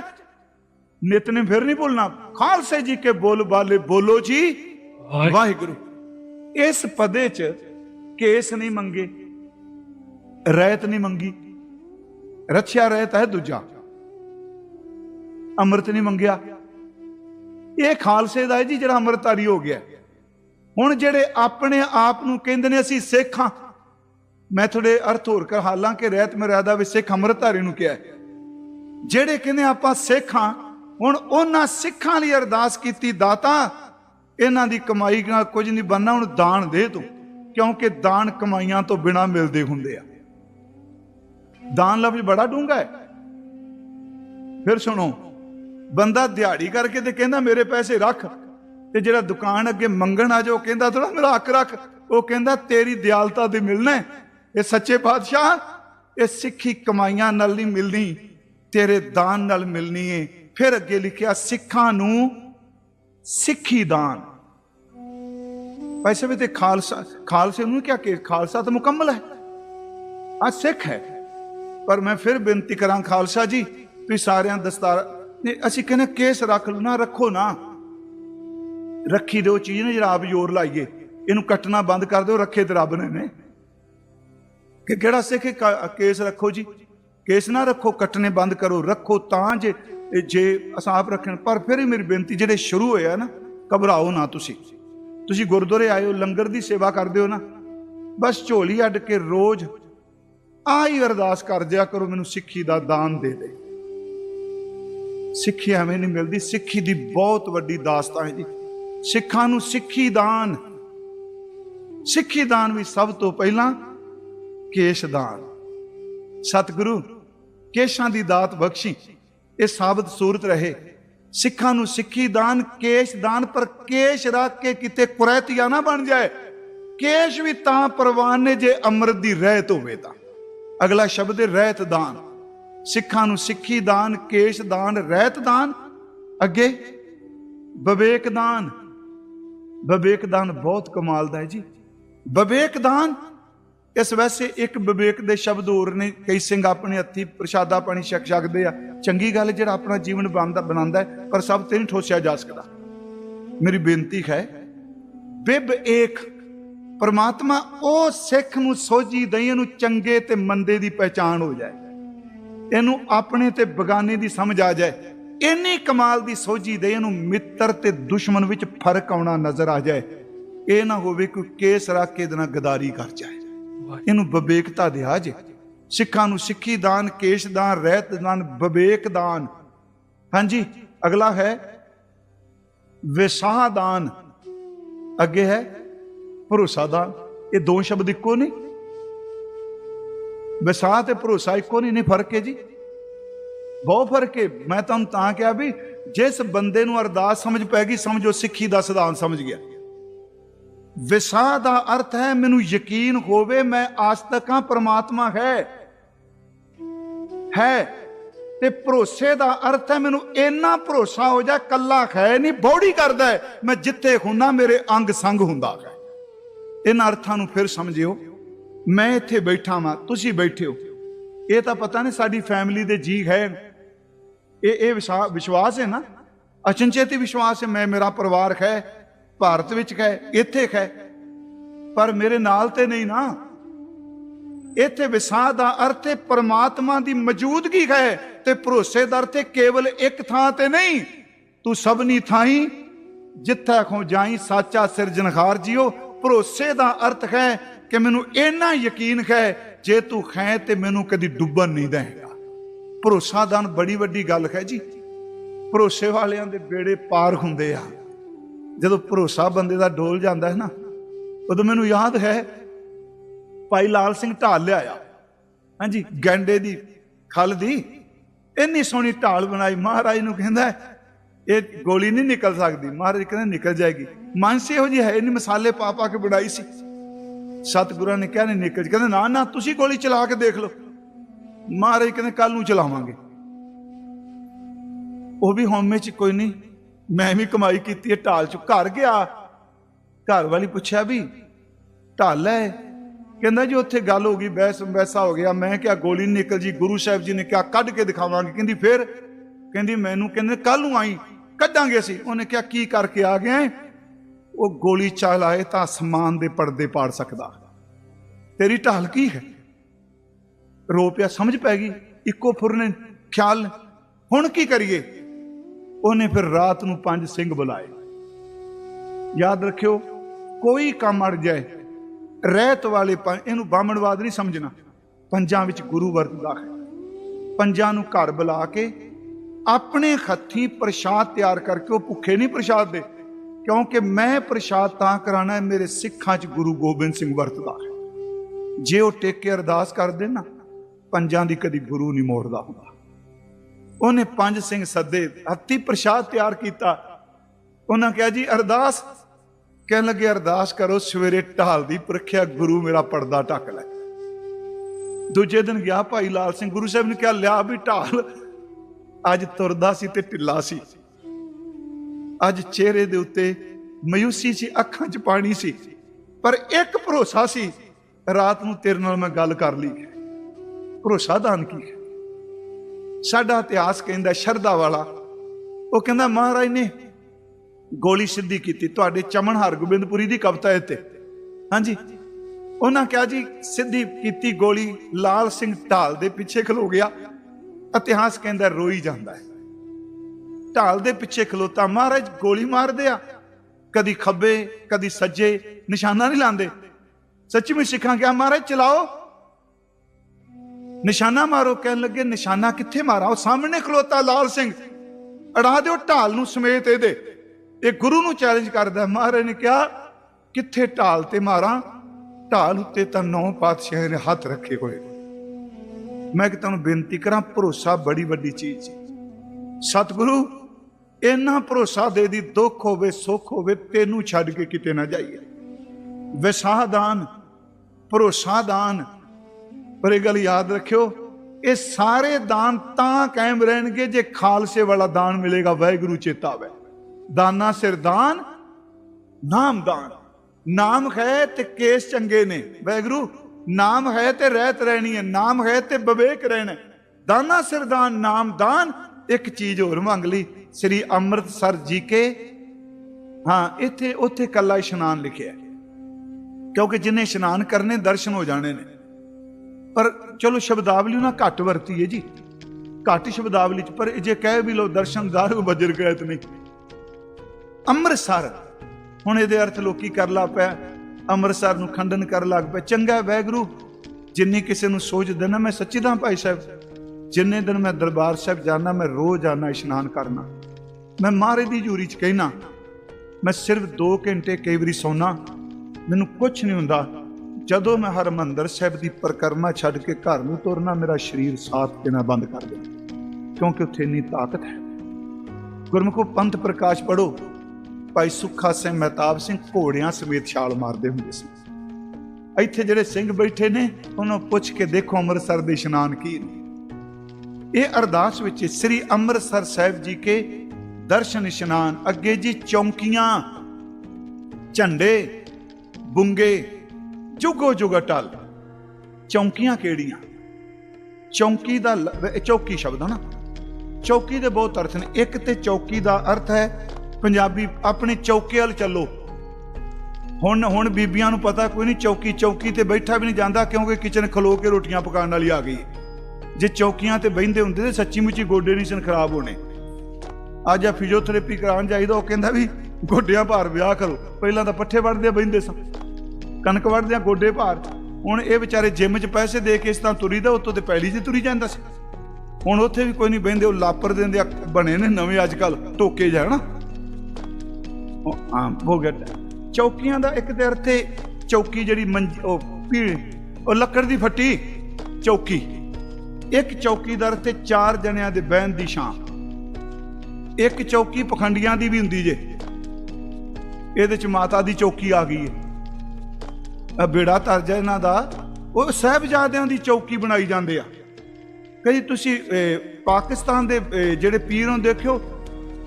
ਨਿਤ ਨੇ ਫਿਰ ਨਹੀਂ ਬੋਲਣਾ ਖਾਲਸੇ ਜੀ ਕੇ ਬੋਲ ਬਾਲੇ ਬੋਲੋ ਜੀ। ਵਾਹਿ- ਵਾਹਿਗੁਰੂ ਇਸ ਪਦੇ ਚ ਕੇਸ ਨਹੀਂ ਮੰਗੇ ਰਹਿਤ ਨਹੀਂ ਮੰਗੀ ਰੱਖਿਆ ਰਹਿਤ ਹੈ ਦੂਜਾ। ਅੰਮ੍ਰਿਤ ਨਹੀਂ ਮੰਗਿਆ। ਇਹ ਖਾਲਸੇ ਦਾ ਹੈ ਜੀ ਜਿਹੜਾ ਅੰਮ੍ਰਿਤਧਾਰੀ ਹੋ ਗਿਆ। ਹੁਣ ਜਿਹੜੇ ਆਪਣੇ ਆਪ ਨੂੰ ਕਹਿੰਦੇ ਨੇ ਅਸੀਂ ਸਿੱਖ ਹਾਂ ਮੈਂ ਥੋੜੇ ਅਰਥ ਹੋਰ ਕਰ, ਹਾਲਾਂਕਿ ਰਹਿਤ ਮਰਿਆਦਾ ਵਿੱਚ ਸਿੱਖ ਅੰਮ੍ਰਿਤਧਾਰੀ ਨੂੰ ਕਿਹਾ ਜਿਹੜੇ ਕਹਿੰਦੇ ਆਪਾਂ ਸਿੱਖ ਹਾਂ, ਹੁਣ ਉਹਨਾਂ ਸਿੱਖਾਂ ਲਈ ਅਰਦਾਸ ਕੀਤੀ, ਦਾਤਾ, ਇਹਨਾਂ ਦੀ ਕਮਾਈ ਨਾਲ ਕੁਝ ਨਹੀਂ ਬੰਨਾ ਹੁਣ ਦਾਨ ਦੇ ਤੂੰ, ਕਿਉਂਕਿ ਦਾਨ ਕਮਾਈਆਂ ਤੋਂ ਬਿਨਾ ਮਿਲਦੇ ਹੁੰਦੇ ਆ। ਦਾਨ ਲਫ਼ਜ਼ ਬੜਾ ਡੂੰਘਾ ਹੈ। ਫਿਰ ਸੁਣੋ, ਬੰਦਾ ਦਿਹਾੜੀ ਕਰਕੇ ਤੇ ਕਹਿੰਦਾ, ਮੇਰੇ ਪੈਸੇ ਰੱਖ। ਤੇ ਜਿਹੜਾ ਦੁਕਾਨ ਅੱਗੇ ਮੰਗਣ ਆ ਜਾ ਉਹ ਕਹਿੰਦਾ ਥੋੜਾ ਮੇਰਾ ਹੱਕ ਰੱਖ। ਉਹ ਕਹਿੰਦਾ, ਤੇਰੀ ਦਿਆਲਤਾ ਦੇ ਮਿਲਣਾ। ਇਹ ਸੱਚੇ ਪਾਤਸ਼ਾਹ, ਇਹ ਸਿੱਖੀ ਕਮਾਈਆਂ ਨਾਲ ਨਹੀਂ ਮਿਲਣੀ, ਤੇਰੇ ਦਾਨ ਨਾਲ ਮਿਲਣੀ ਏ। ਫਿਰ ਅੱਗੇ ਲਿਖਿਆ, ਸਿੱਖਾਂ ਨੂੰ ਸਿੱਖੀ ਦਾਨ। ਪੈਸੇ ਵੀ ਤੇ ਖਾਲਸਾ, ਖਾਲਸੇ ਨੂੰ ਕਿਹਾ ਕਿ ਖਾਲਸਾ ਤਾਂ ਮੁਕੰਮਲ ਹੈ। ਆ ਸਿੱਖ ਹੈ। ਪਰ ਮੈਂ ਫਿਰ ਬੇਨਤੀ ਕਰਾਂ ਖਾਲਸਾ ਜੀ, ਤੁਸੀਂ ਸਾਰਿਆਂ ਦਸਤਾਰ ਅਸੀਂ ਕਹਿੰਦੇ ਕੇਸ ਰੱਖ ਲਓ ਨਾ, ਰੱਖੋ ਨਾ। ਰੱਖੀ ਦਿਓ ਚੀਜ਼ ਨੇ, ਜਿਹੜਾ ਆਪ ਜ਼ੋਰ ਲਾਈਏ। ਇਹਨੂੰ ਕੱਟਣਾ ਬੰਦ ਕਰ ਦਿਓ, ਰੱਖੇ ਤੇ ਰੱਬ ਨੇ ਨੇ। ਕਿ ਕਿਹੜਾ ਸਿੱਖ ਕ- ਕੇਸ ਰੱਖੋ ਜੀ? ਕੇਸ ਨਾ ਰੱਖੋ, ਕੱਟਣੇ ਬੰਦ ਕਰੋ, ਰੱਖੋ ਤਾਂ ਜੇ ਇਹ ਜੇ ਅਸਾਪ ਰੱਖਣ, ਪਰ ਫਿਰ ਵੀ ਮੇਰੀ ਬੇਨਤੀ, ਜਿਹੜੇ ਸ਼ੁਰੂ ਹੋਇਆ ਨਾ, ਘਬਰਾਓ ਨਾ ਤੁਸੀਂ। ਤੁਸੀਂ ਗੁਰਦੁਆਰੇ ਆਇਓ, ਲੰਗਰ ਦੀ ਸੇਵਾ ਕਰਦੇ ਹੋ ਨਾ, ਬਸ ਝੋਲੀ ਅੱਡ ਕੇ ਰੋਜ਼, ਆਹੀ ਅਰਦਾਸ ਕਰ ਦਿਆ ਕਰੋ, ਮੈਨੂੰ ਸਿੱਖੀ ਦਾ ਦਾਨ ਦੇ ਦੇ। ਸਿੱਖੀ ਐਵੇਂ ਨਹੀਂ ਮਿਲਦੀ, ਸਿੱਖੀ ਦੀ ਬਹੁਤ ਵੱਡੀ ਦਾਸਤਾਨ ਹੈ ਜੀ। ਸਿੱਖਾਂ ਨੂੰ ਸਿੱਖੀ ਦਾਨ ਸਿੱਖੀ ਦਾਨ ਵੀ ਸਭ ਤੋਂ ਪਹਿਲਾਂ ਕੇਸ਼ ਦਾਨ। ਸਤਿਗੁਰੂ, ਕੇਸ਼ਾਂ ਦੀ ਦਾਤ ਬਖਸ਼ੀ, ਇਹ ਸਾਬਤ ਸੂਰਤ ਰਹੇ। ਸਿੱਖਾਂ ਨੂੰ ਸਿੱਖੀ ਦਾਨ, ਕੇਸ਼ ਦਾਨ, ਪਰ ਕੇਸ਼ ਰੱਖ ਕੇ ਕਿਤੇ ਕੁਰੈਤੀਆ ਨਾ ਬਣ ਜਾਏ। ਕੇਸ਼ ਵੀ ਤਾਂ ਪ੍ਰਵਾਨ ਨੇ ਜੇ ਅੰਮ੍ਰਿਤ ਦੀ ਰਹਿਤ ਹੋਵੇ ਤਾਂ। ਅਗਲਾ ਸ਼ਬਦ ਹੈ ਰਹਿਤ ਦਾਨ। ਸਿੱਖਾਂ ਨੂੰ ਸਿੱਖੀ ਦਾਨ, ਕੇਸ਼ ਦਾਨ, ਰਹਿਤ ਦਾਨ। ਅੱਗੇ, ਵਿਵੇਕ ਦਾਨ। ਵਿਵੇਕ ਦਾਨ ਬਹੁਤ ਕਮਾਲ ਦਾ ਹੈ ਜੀ। ਵਿਵੇਕ ਦਾਨ ਇਸ ਵੈਸੇ ਇੱਕ ਵਿਵੇਕ ਦੇ ਸ਼ਬਦ ਹੋਰ ਨੇ, ਕਈ ਸਿੰਘ ਆਪਣੇ ਹੱਥੀ ਪ੍ਰਸ਼ਾਦਾ ਪਾਣੀ ਛਕ ਛਕਦੇ ਆ। ਚੰਗੀ ਗੱਲ ਜਿਹੜਾ ਆਪਣਾ ਜੀਵਨ ਬਣਦਾ ਬਣਾਉਂਦਾ ਪਰ ਸਭ ਤੇ ਨਹੀਂ ਠੋਸਿਆ ਜਾ ਸਕਦਾ। ਮੇਰੀ ਬੇਨਤੀ ਹੈ, ਬਿਬ ਏਕ, ਪਰਮਾਤਮਾ ਉਹ ਸਿੱਖ ਨੂੰ ਸੋਝੀ ਦਈ ਇਹਨੂੰ ਚੰਗੇ ਤੇ ਮੰਦੇ ਦੀ ਪਹਿਚਾਣ ਹੋ ਜਾਏ। ਇਹਨੂੰ ਆਪਣੇ ਤੇ ਬਗਾਨੇ ਦੀ ਸਮਝ ਆ ਜਾਏ। ਇੰਨੀ ਕਮਾਲ ਦੀ ਸੋਝੀ ਦੇ ਇਹਨੂੰ ਮਿੱਤਰ ਤੇ ਦੁਸ਼ਮਣ ਵਿੱਚ ਫ਼ਰਕ ਆਉਣਾ ਨਜ਼ਰ ਆ ਜਾਏ। ਇਹ ਨਾ ਹੋਵੇ ਕੋਈ ਕੇਸ ਰੱਖ ਕੇ ਇਹਦੇ ਨਾਲ ਗਦਾਰੀ ਕਰ ਜਾਏ। ਇਹਨੂੰ ਵਿਵੇਕਤਾ ਦਿਆ ਜੇ। ਸਿੱਖਾਂ ਨੂੰ ਸਿੱਖੀ ਦਾਨ, ਕੇਸ਼ ਦਾਨ, ਰਹਿਤ ਦਾਨ ਵਿਵੇਕ ਦਾਨ। ਹਾਂਜੀ, ਅਗਲਾ ਹੈ ਵਿਸਾਹ ਦਾਨ। ਅੱਗੇ ਹੈ ਭਰੋਸਾ ਦਾਨ। ਇਹ ਦੋ ਸ਼ਬਦ ਇੱਕੋ ਨਹੀਂ ਵਿਸਾਹ ਤੇ ਭਰੋਸਾ ਇੱਕੋ ਨਹੀਂ ਨਹੀਂ ਫ਼ਰਕ ਹੈ ਜੀ। ਬਹੁਤ ਫ਼ਰਕ ਹੈ। ਮੈਂ ਤੁਹਾਨੂੰ ਤਾਂ ਕਿਹਾ ਵੀ ਜਿਸ ਬੰਦੇ ਨੂੰ ਅਰਦਾਸ ਸਮਝ ਪੈ ਗਈ, ਸਮਝੋ ਸਿੱਖੀ ਦਾ ਸਿਧਾਂਤ ਸਮਝ ਗਿਆ। ਵਿਸਾ ਦਾ ਅਰਥ ਹੈ, ਮੈਨੂੰ ਯਕੀਨ ਹੋਵੇ, ਮੈਂ ਆਸਤਕਾਂ ਪ੍ਰਮਾਤਮਾ ਹੈ। ਹੈ ਤੇ ਭਰੋਸੇ ਦਾ ਅਰਥ ਹੈ, ਮੈਨੂੰ ਇੰਨਾ ਭਰੋਸਾ ਹੋ ਜਾ, ਕੱਲਾ ਹੈ ਨਹੀਂ, ਬੌੜੀ ਕਰਦਾ ਮੈਂ ਜਿੱਥੇ ਹੁੰਨਾ, ਮੇਰੇ ਅੰਗ ਸੰਗ ਹੁੰਦਾ ਹੈ। ਇਹਨਾਂ ਅਰਥਾਂ ਨੂੰ ਫਿਰ ਸਮਝਿਓ। ਮੈਂ ਇੱਥੇ ਬੈਠਾ ਵਾਂ, ਤੁਸੀਂ ਬੈਠੇ ਹੋ। ਇਹ ਤਾਂ ਪਤਾ ਨਹੀਂ ਸਾਡੀ ਫੈਮਿਲੀ ਦੇ ਜੀ ਹੈ। ਇਹ ਇਹ ਵਿਸ਼ਾ- ਵਿਸ਼ਵਾਸ ਹੈ ਨਾ? ਅਚਨਚੇਤੀ ਵਿਸ਼ਵਾਸ ਹੈ, ਮੈਂ, ਮੇਰਾ ਪਰਿਵਾਰ ਹੈ। ਭਾਰਤ ਵਿੱਚ ਹੈ ਇੱਥੇ ਖੈ। ਪਰ ਮੇਰੇ ਨਾਲ ਤੇ ਨਹੀਂ ਨਾ। ਇੱਥੇ ਵਿਸਾਹ ਦਾ ਅਰਥ ਹੈ ਪਰਮਾਤਮਾ ਦੀ ਮੌਜੂਦਗੀ ਹੈ ਤੇ ਭਰੋਸੇ ਦਾ ਅਰਥ ਕੇਵਲ ਇੱਕ ਥਾਂ ਤੇ ਨਹੀਂ। ਤੂੰ ਸਭਨੀ ਥਾਈ, ਜਿੱਥੇ ਖੋ ਜਾਈ, ਸਾਚਾ ਸਿਰਜਣਹਾਰ ਜੀਓ। ਭਰੋਸੇ ਦਾ ਅਰਥ ਹੈ ਕਿ ਮੈਨੂੰ ਇੰਨਾ ਯਕੀਨ ਹੈ ਜੇ ਤੂੰ ਖੈ ਤੇ ਮੈਨੂੰ ਕਦੀ ਡੁੱਬਣ ਨਹੀਂ ਦੇਗਾ ਭਰੋਸਾ ਦਾਨ ਬੜੀ ਵੱਡੀ ਗੱਲ ਹੈ ਜੀ। ਭਰੋਸੇ ਵਾਲਿਆਂ ਦੇ ਬੇੜੇ ਪਾਰ ਹੁੰਦੇ ਆ। ਜਦੋਂ ਭਰੋਸਾ ਬੰਦੇ ਦਾ ਡੋਲ ਜਾਂਦਾ ਹੈ ਨਾ, ਉਦੋਂ ਮੈਨੂੰ ਯਾਦ ਹੈ, ਭਾਈ ਲਾਲ ਸਿੰਘ ਢਾਲ ਲਿਆਇਆ। ਹਾਂਜੀ, ਗੈਂਡੇ ਦੀ ਖਲ ਦੀ, ਇੰਨੀ ਸੋਹਣੀ ਢਾਲ ਬਣਾਈ, ਮਹਾਰਾਜ ਨੂੰ ਕਹਿੰਦਾ ਇਹ ਗੋਲੀ ਨਹੀਂ ਨਿਕਲ ਸਕਦੀ, ਮਹਾਰਾਜ ਕਹਿੰਦੇ ਨਿਕਲ ਜਾਏਗੀ। ਮਾਨਸੀ ਇਹੋ ਜੀ ਹੈ ਨਹੀਂ ਮਸਾਲੇ ਪਾ ਪਾ ਕੇ ਬਣਾਈ ਸੀ। ਸਤਿਗੁਰਾਂ ਨੇ ਕਿਹਾ ਨਹੀਂ ਨਿਕਲ ਕਹਿੰਦੇ, ਨਾ ਨਾ, ਤੁਸੀਂ ਗੋਲੀ ਚਲਾ ਕੇ ਦੇਖ ਲਓ। ਮਹਾਰਾਜ ਕਹਿੰਦੇ ਕੱਲ ਨੂੰ ਚਲਾਵਾਂਗੇ। ਉਹ ਵੀ ਹਉਮੈ ਚ ਕੋਈ ਨਹੀਂ ਮੈਂ ਵੀ ਕਮਾਈ ਕੀਤੀ ਹੈ, ਢਾਲ ਚ ਘਰ ਗਿਆ। ਘਰ ਵਾਲੀ ਪੁੱਛਿਆ ਵੀ, ਢਾਲ ਹੈ ਕਹਿੰਦਾ ਜੀ, ਉੱਥੇ ਗੱਲ ਹੋ ਗਈ, ਬਹਿਸ ਵੈਸਾ ਹੋ ਗਿਆ। ਮੈਂ ਕਿਹਾ, ਗੋਲੀ ਨੀ ਨਿਕਲ ਜੀ, ਗੁਰੂ ਸਾਹਿਬ ਜੀ ਨੇ ਕਿਹਾ, ਕੱਢ ਕੇ ਦਿਖਾਵਾਂਗੇ। ਕਹਿੰਦੀ, ਫਿਰ? ਕਹਿੰਦੀ, ਮੈਨੂੰ ਕਹਿੰਦੇ ਕੱਲ ਨੂੰ ਆਈ, ਕੱਢਾਂਗੇ ਅਸੀਂ। ਉਹਨੇ ਕਿਹਾ, ਕੀ ਕਰਕੇ ਆ ਗਏ? ਉਹ ਗੋਲੀ ਚਲਾਏ ਤਾਂ ਅਸਮਾਨ ਦੇ ਪਰਦੇ ਪਾੜ ਸਕਦਾ। ਤੇਰੀ ਢਾਲ ਕੀ ਹੈ? ਰੋ ਪਿਆ ਸਮਝ ਪੈ ਗਈ। ਇੱਕੋ ਫੁਰਨੇ, ਖਿਆਲ। ਹੁਣ ਕੀ ਕਰੀਏ? ਉਹਨੇ ਫਿਰ ਰਾਤ ਨੂੰ ਪੰਜ ਸਿੰਘ ਬੁਲਾਏ। ਯਾਦ ਰੱਖਿਓ, ਕੋਈ ਕੰਮ ਅੜ ਜਾਏ, ਰਹਿਤ ਵਾਲੇ ਇਹਨੂੰ ਬਾਹਮਣਵਾਦ ਨਹੀਂ ਸਮਝਣਾ। ਪੰਜਾਂ ਵਿੱਚ ਗੁਰੂ ਵਰਤਦਾ ਹੈ। ਪੰਜਾਂ ਨੂੰ ਘਰ ਬੁਲਾ ਕੇ ਆਪਣੇ ਹੱਥੀਂ ਪ੍ਰਸ਼ਾਦ ਤਿਆਰ ਕਰਕੇ ਉਹ ਭੁੱਖੇ ਨਹੀਂ ਪ੍ਰਸ਼ਾਦ ਦੇ ਕਿਉਂਕਿ ਮੈਂ ਪ੍ਰਸ਼ਾਦ ਤਾਂ ਕਰਾਣਾ ਹੈ, ਮੇਰੇ ਸਿੱਖਾਂ 'ਚ ਗੁਰੂ ਗੋਬਿੰਦ ਸਿੰਘ ਵਰਤਦਾ ਹੈ। ਜੇ ਉਹ ਟੇਕ ਕੇ ਅਰਦਾਸ ਕਰਦੇ ਨਾ, ਪੰਜਾਂ ਦੀ ਕਦੀ ਗੁਰੂ ਨਹੀਂ ਮੋੜਦਾ ਹੁੰਦਾ। ਉਹਨੇ ਪੰਜ ਸਿੰਘ ਸੱਦੇ, ਹੱਥੀ ਪ੍ਰਸ਼ਾਦ ਤਿਆਰ ਕੀਤਾ। ਉਹਨਾਂ ਕਿਹਾ, ਜੀ, ਅਰਦਾਸ। ਕਹਿਣ ਲੱਗੇ, ਅਰਦਾਸ ਕਰੋ, ਸਵੇਰੇ ਢਾਲ ਦੀ ਪ੍ਰਖਿਆ ਗੁਰੂ ਮੇਰਾ ਪਰਦਾ ਢੱਕ ਲੈ। ਦੂਜੇ ਦਿਨ ਗਿਆ ਭਾਈ ਲਾਲ ਸਿੰਘ, ਗੁਰੂ ਸਾਹਿਬ ਨੇ ਕਿਹਾ, ਲਿਆ ਵੀ ਢਾਲ। ਅੱਜ ਤੁਰਦਾ ਸੀ ਤੇ ਢਿੱਲਾ ਸੀ। ਅੱਜ ਚਿਹਰੇ ਦੇ ਉੱਤੇ ਮਯੂਸੀ ਸੀ, ਅੱਖਾਂ 'ਚ ਪਾਣੀ ਸੀ, ਪਰ ਇੱਕ ਭਰੋਸਾ ਸੀ, ਰਾਤ ਨੂੰ ਤੇਰੇ ਨਾਲ ਮੈਂ ਗੱਲ ਕਰ ਲਈ ਭਰੋਸਾ ਦਾਨ ਕੀ ਹੈ? ਸਾਡਾ ਇਤਿਹਾਸ ਕਹਿੰਦਾ ਸ਼ਰਧਾ ਵਾਲਾ। ਉਹ ਕਹਿੰਦਾ, ਮਹਾਰਾਜ ਨੇ ਗੋਲੀ ਸਿੱਧੀ ਕੀਤੀ ਤੁਹਾਡੇ ਚਮਨ ਹਰਗੋਬਿੰਦਪੁਰੀ ਦੀ ਕਵਿਤਾ ਹੈ ਤੇ ਹਾਂਜੀ। ਉਹਨਾਂ ਕਿਹਾ ਜੀ, ਸਿੱਧੀ ਕੀਤੀ ਗੋਲੀ ਲਾਲ ਸਿੰਘ ਢਾਲ ਦੇ ਪਿੱਛੇ ਖਲੋ ਗਿਆ। ਇਤਿਹਾਸ ਕਹਿੰਦਾ ਰੋਈ ਜਾਂਦਾ ਹੈ। ਢਾਲ ਦੇ ਪਿੱਛੇ ਖਲੋਤਾ, ਮਹਾਰਾਜ, ਗੋਲੀ ਮਾਰਦੇ ਆ। ਕਦੀ ਖੱਬੇ, ਕਦੀ ਸੱਜੇ, ਨਿਸ਼ਾਨਾ ਨਹੀਂ ਲਾਉਂਦੇ। ਸੱਚੀ ਵਿੱਚ ਸਿੱਖਾਂ ਕਿਹਾ, ਮਹਾਰਾਜ, ਚਲਾਓ। ਨਿਸ਼ਾਨਾ ਮਾਰੋ, ਕਹਿਣ ਲੱਗੇ, ਨਿਸ਼ਾਨਾ ਕਿੱਥੇ ਮਾਰਾ? ਉਹ ਸਾਹਮਣੇ ਖਲੋਤਾ ਲਾਲ ਸਿੰਘ। ਅੜਾ ਦਿਓ, ਢਾਲ ਨੂੰ ਸਮੇਤ ਇਹਦੇ। ਇਹ ਗੁਰੂ ਨੂੰ ਚੈਲੰਜ ਕਰਦਾ, ਮਹਾਰਾਜ ਨੇ ਕਿਹਾ, ਕਿੱਥੇ ਢਾਲ ਤੇ ਮਾਰਾਂ? ਢਾਲ ਉੱਤੇ ਤਾਂ ਨੌ ਪਾਤਸ਼ਾਹ ਨੇ ਹੱਥ ਰੱਖੇ ਹੋਏ। ਮੈਂ ਕਿ ਤੁਹਾਨੂੰ ਬੇਨਤੀ ਕਰਾਂ, ਭਰੋਸਾ ਬੜੀ ਵੱਡੀ ਚੀਜ਼ ਹੈ। ਸਤਿਗੁਰੂ, ਇੰਨਾ ਭਰੋਸਾ ਦੇ ਦੀ ਦੁੱਖ ਹੋਵੇ, ਸੁੱਖ ਹੋਵੇ, ਤੈਨੂੰ ਛੱਡ ਕੇ ਕਿਤੇ ਨਾ ਜਾਈਏ। ਵਿਸਾਹ ਦਾਨ, ਭਰੋਸਾ ਪਰ ਇਹ ਗੱਲ ਯਾਦ ਰੱਖਿਓ, ਇਹ ਸਾਰੇ ਦਾਨ ਤਾਂ ਕਾਇਮ ਰਹਿਣਗੇ ਜੇ ਖਾਲਸੇ ਵਾਲਾ ਦਾਨ ਮਿਲੇਗਾ, ਵਾਹਿਗੁਰੂ ਚੇਤਾ ਆਵੇ। ਦਾਨਾ ਸਿਰਦਾਨ ਨਾਮ ਦਾਨ। ਨਾਮ ਹੈ ਤੇ ਕੇਸ ਚੰਗੇ ਨੇ। ਵਾਹਿਗੁਰੂ, ਨਾਮ ਹੈ ਤੇ ਰਹਿਤ ਰਹਿਣੀ ਹੈ, ਨਾਮ ਹੈ ਤੇ ਵਿਵੇਕ ਰਹਿਣਾ ਦਾਨਾ ਸਿਰਦਾਨ ਨਾਮ ਦਾਨ, ਇੱਕ ਚੀਜ਼ ਹੋਰ ਮੰਗ ਲਈ, ਸ੍ਰੀ ਅੰਮ੍ਰਿਤਸਰ ਜੀ ਕੇ। ਹਾਂ, ਇੱਥੇ, ਉੱਥੇ ਕੱਲਾ ਇਸ਼ਨਾਨ ਲਿਖਿਆ ਕਿਉਂਕਿ ਜਿਨੇ ਇਸ਼ਨਾਨ ਕਰਨੇ, ਦਰਸ਼ਨ ਹੋ ਜਾਣੇ ਨੇ। ਪਰ ਚਲੋ ਸ਼ਬਦਾਵਲੀ ਉਹਨਾਂ ਘੱਟ ਵਰਤੀ ਹੈ ਜੀ। ਘੱਟ ਸ਼ਬਦਾਵਲੀ ਚ, ਪਰ ਜੇ ਕਹਿ ਵੀ ਲੋ ਦਰਸ਼ਨਦਾਰ ਬਜਰ ਗਏ ਤੇ ਨਹੀਂ ਅੰਮ੍ਰਿਤਸਰ, ਹੁਣ ਇਹਦੇ ਅਰਥ ਲੋਕੀ ਕਰ ਲਾ ਪਿਆ। ਅੰਮ੍ਰਿਤਸਰ ਨੂੰ ਖੰਡਨ ਕਰਨ ਲੱਗ ਪਿਆ। ਚੰਗਾ ਵੈਗਰੂ, ਜਿੰਨੀ ਕਿਸੇ ਨੂੰ ਸੋਚ ਦੇਣਾ ਮੈਂ ਸੱਚੀ ਦਾ ਭਾਈ ਸਾਹਿਬ, ਜਿੰਨੇ ਦਿਨ ਮੈਂ ਦਰਬਾਰ ਸਾਹਿਬ ਜਾਣਾ ਮੈਂ ਰੋਜ਼ ਆਣਾ ਇਸ਼ਨਾਨ ਕਰਨਾ। ਮੈਂ ਮਾਰੇ ਦੀ ਜੂਰੀ ਚ ਕਹਿਣਾ ਮੈਂ ਸਿਰਫ 2 ਘੰਟੇ ਕਈ ਵਾਰੀ ਸੌਣਾ ਮੈਨੂੰ ਕੁਝ ਨਹੀਂ ਹੁੰਦਾ। ਜਦੋਂ ਮੈਂ ਹਰਮੰਦਰ ਸਾਹਿਬ ਦੀ ਪਰਿਕਰਮਾ ਛੱਡ ਕੇ ਘਰ ਨੂੰ ਤੁਰਨਾ, ਮੇਰਾ ਸਰੀਰ ਸਾਥ ਦੇਣਾ ਬੰਦ ਕਰ ਦਿੰਦਾ ਕਿਉਂਕਿ ਉੱਥੇ ਇੰਨੀ ਤਾਕਤ ਹੈ। ਗੁਰਮੁਖੋ, ਪੰਥ ਪ੍ਰਕਾਸ਼ ਪੜੋ ਭਾਈ ਸੁੱਖਾ ਸਿੰਘ, ਮਹਿਤਾਬ ਸਿੰਘ ਘੋੜਿਆਂ ਸਮੇਤ ਛਾਲ ਮਾਰਦੇ ਹੁੰਦੇ ਸੀ। ਇੱਥੇ ਜਿਹੜੇ ਸਿੰਘ ਬੈਠੇ ਨੇ, ਉਹਨਾਂ ਪੁੱਛ ਕੇ ਦੇਖੋ ਅੰਮ੍ਰਿਤਸਰ ਦੇ ਇਸ਼ਨਾਨ ਕੀ ਨੇ। ਇਹ ਅਰਦਾਸ ਵਿੱਚ ਸ੍ਰੀ ਅੰਮ੍ਰਿਤਸਰ ਸਾਹਿਬ ਜੀ ਕੇ ਦਰਸ਼ਨ, ਇਸ਼ਨਾਨ, ਅੱਗੇ ਜੀ ਚੌਂਕੀਆਂ, ਝੰਡੇ, ਬੁੰਗੇ ਜੁਗੋ ਜੁਗ ਅਟਲ। ਚੌਂਕੀਆਂ ਕਿਹੜੀਆਂ? ਚੌਂਕੀ ਦਾ ਚੌਕੀ ਸ਼ਬਦ ਹੈ ਨਾ। ਚੌਕੀ ਦੇ ਬਹੁਤ ਅਰਥ ਨੇ। ਇੱਕ ਤੇ ਚੌਕੀ ਦਾ ਅਰਥ ਹੈ, ਪੰਜਾਬੀ ਆਪਣੇ ਚੌਕੇ ਵੱਲ ਚੱਲੋ। ਹੁਣ ਹੁਣ ਬੀਬੀਆਂ ਨੂੰ ਪਤਾ ਕੋਈ ਨਹੀਂ, ਚੌਕੀ ਚੌਕੀ ਤੇ ਬੈਠਾ ਵੀ ਨਹੀਂ ਜਾਂਦਾ ਕਿਉਂਕਿ ਕਿਚਨ ਖਲੋ ਕੇ ਰੋਟੀਆਂ ਪਕਾਉਣ ਵਾਲੀ ਆ ਗਈ। ਜੇ ਚੌਕੀਆਂ ਤੇ ਬਹਿੰਦੇ ਹੁੰਦੇ ਤੇ ਸੱਚੀ ਮੁੱਚੀ ਗੋਡੇ ਨਹੀਂ ਸਨ ਖਰਾਬ ਹੋਣੇ। ਅੱਜ ਆ ਫਿਜ਼ੀਓਥੈਰੇਪੀ ਕਰਾਉਣ ਜਾਈਦਾ, ਉਹ ਕਹਿੰਦਾ ਵੀ ਗੋਡਿਆਂ ਭਾਰ ਵਿਆਹ ਕਰੋ। ਪਹਿਲਾਂ ਤਾਂ ਪੱਠੇ ਵੜਦੇ ਬਹਿੰਦੇ ਸਨ ਕਣਕ ਵੜਦੇ ਆ, ਗੋਡੇ ਭਾਰ। ਹੁਣ ਇਹ ਵਿਚਾਰੇ ਜਿਮ 'ਚ ਪੈਸੇ ਦੇ ਕੇ ਇਸ ਤਾਂ ਤੁਰੀਦਾ ਉੱਤੋਂ ਤੇ ਪੈਲੀ 'ਚ ਤੁਰੀ ਜਾਂਦਾ ਸੀ। ਹੁਣ ਉੱਥੇ ਵੀ ਕੋਈ ਨਹੀਂ ਬਹਿੰਦੇ, ਉਹ ਲਾਪਰ ਦਿੰਦੇ ਬਣੇ ਨੇ ਨਵੇਂ ਅੱਜ ਕੱਲ ਟੋਕੇ ਜਾ ਉਹ ਆਮ ਹੋ ਗਿਆ। ਚੌਕੀਆਂ ਦਾ ਇੱਕ ਤੇ ਅਰਥੇ ਚੌਕੀ ਜਿਹੜੀ ਮੰਜੀ, ਉਹ ਪੀੜ ਉਹ ਲੱਕੜ ਦੀ ਫੱਟੀ ਚੌਕੀ। ਇੱਕ ਚੌਕੀਦਾਰ ਤੇ ਚਾਰ ਜਣਿਆਂ ਦੇ ਬਹਿਣ ਦੀ ਛਾਂ ਇੱਕ ਚੌਕੀ ਪਖੰਡੀਆਂ ਦੀ ਵੀ ਹੁੰਦੀ ਜੇ। ਇਹਦੇ ਚ ਮਾਤਾ ਦੀ ਚੌਕੀ ਆ ਗਈ ਹੈ ਬੇੜਾ ਤਰਜ ਇਹਨਾਂ ਦਾ, ਉਹ ਸਾਹਿਬਜ਼ਾਦਿਆਂ ਦੀ ਚੌਕੀ ਬਣਾਈ ਜਾਂਦੇ ਆ। ਕਦੀ ਤੁਸੀਂ ਪਾਕਿਸਤਾਨ ਦੇ ਜਿਹੜੇ ਪੀਰ ਨੂੰ ਦੇਖਿਓ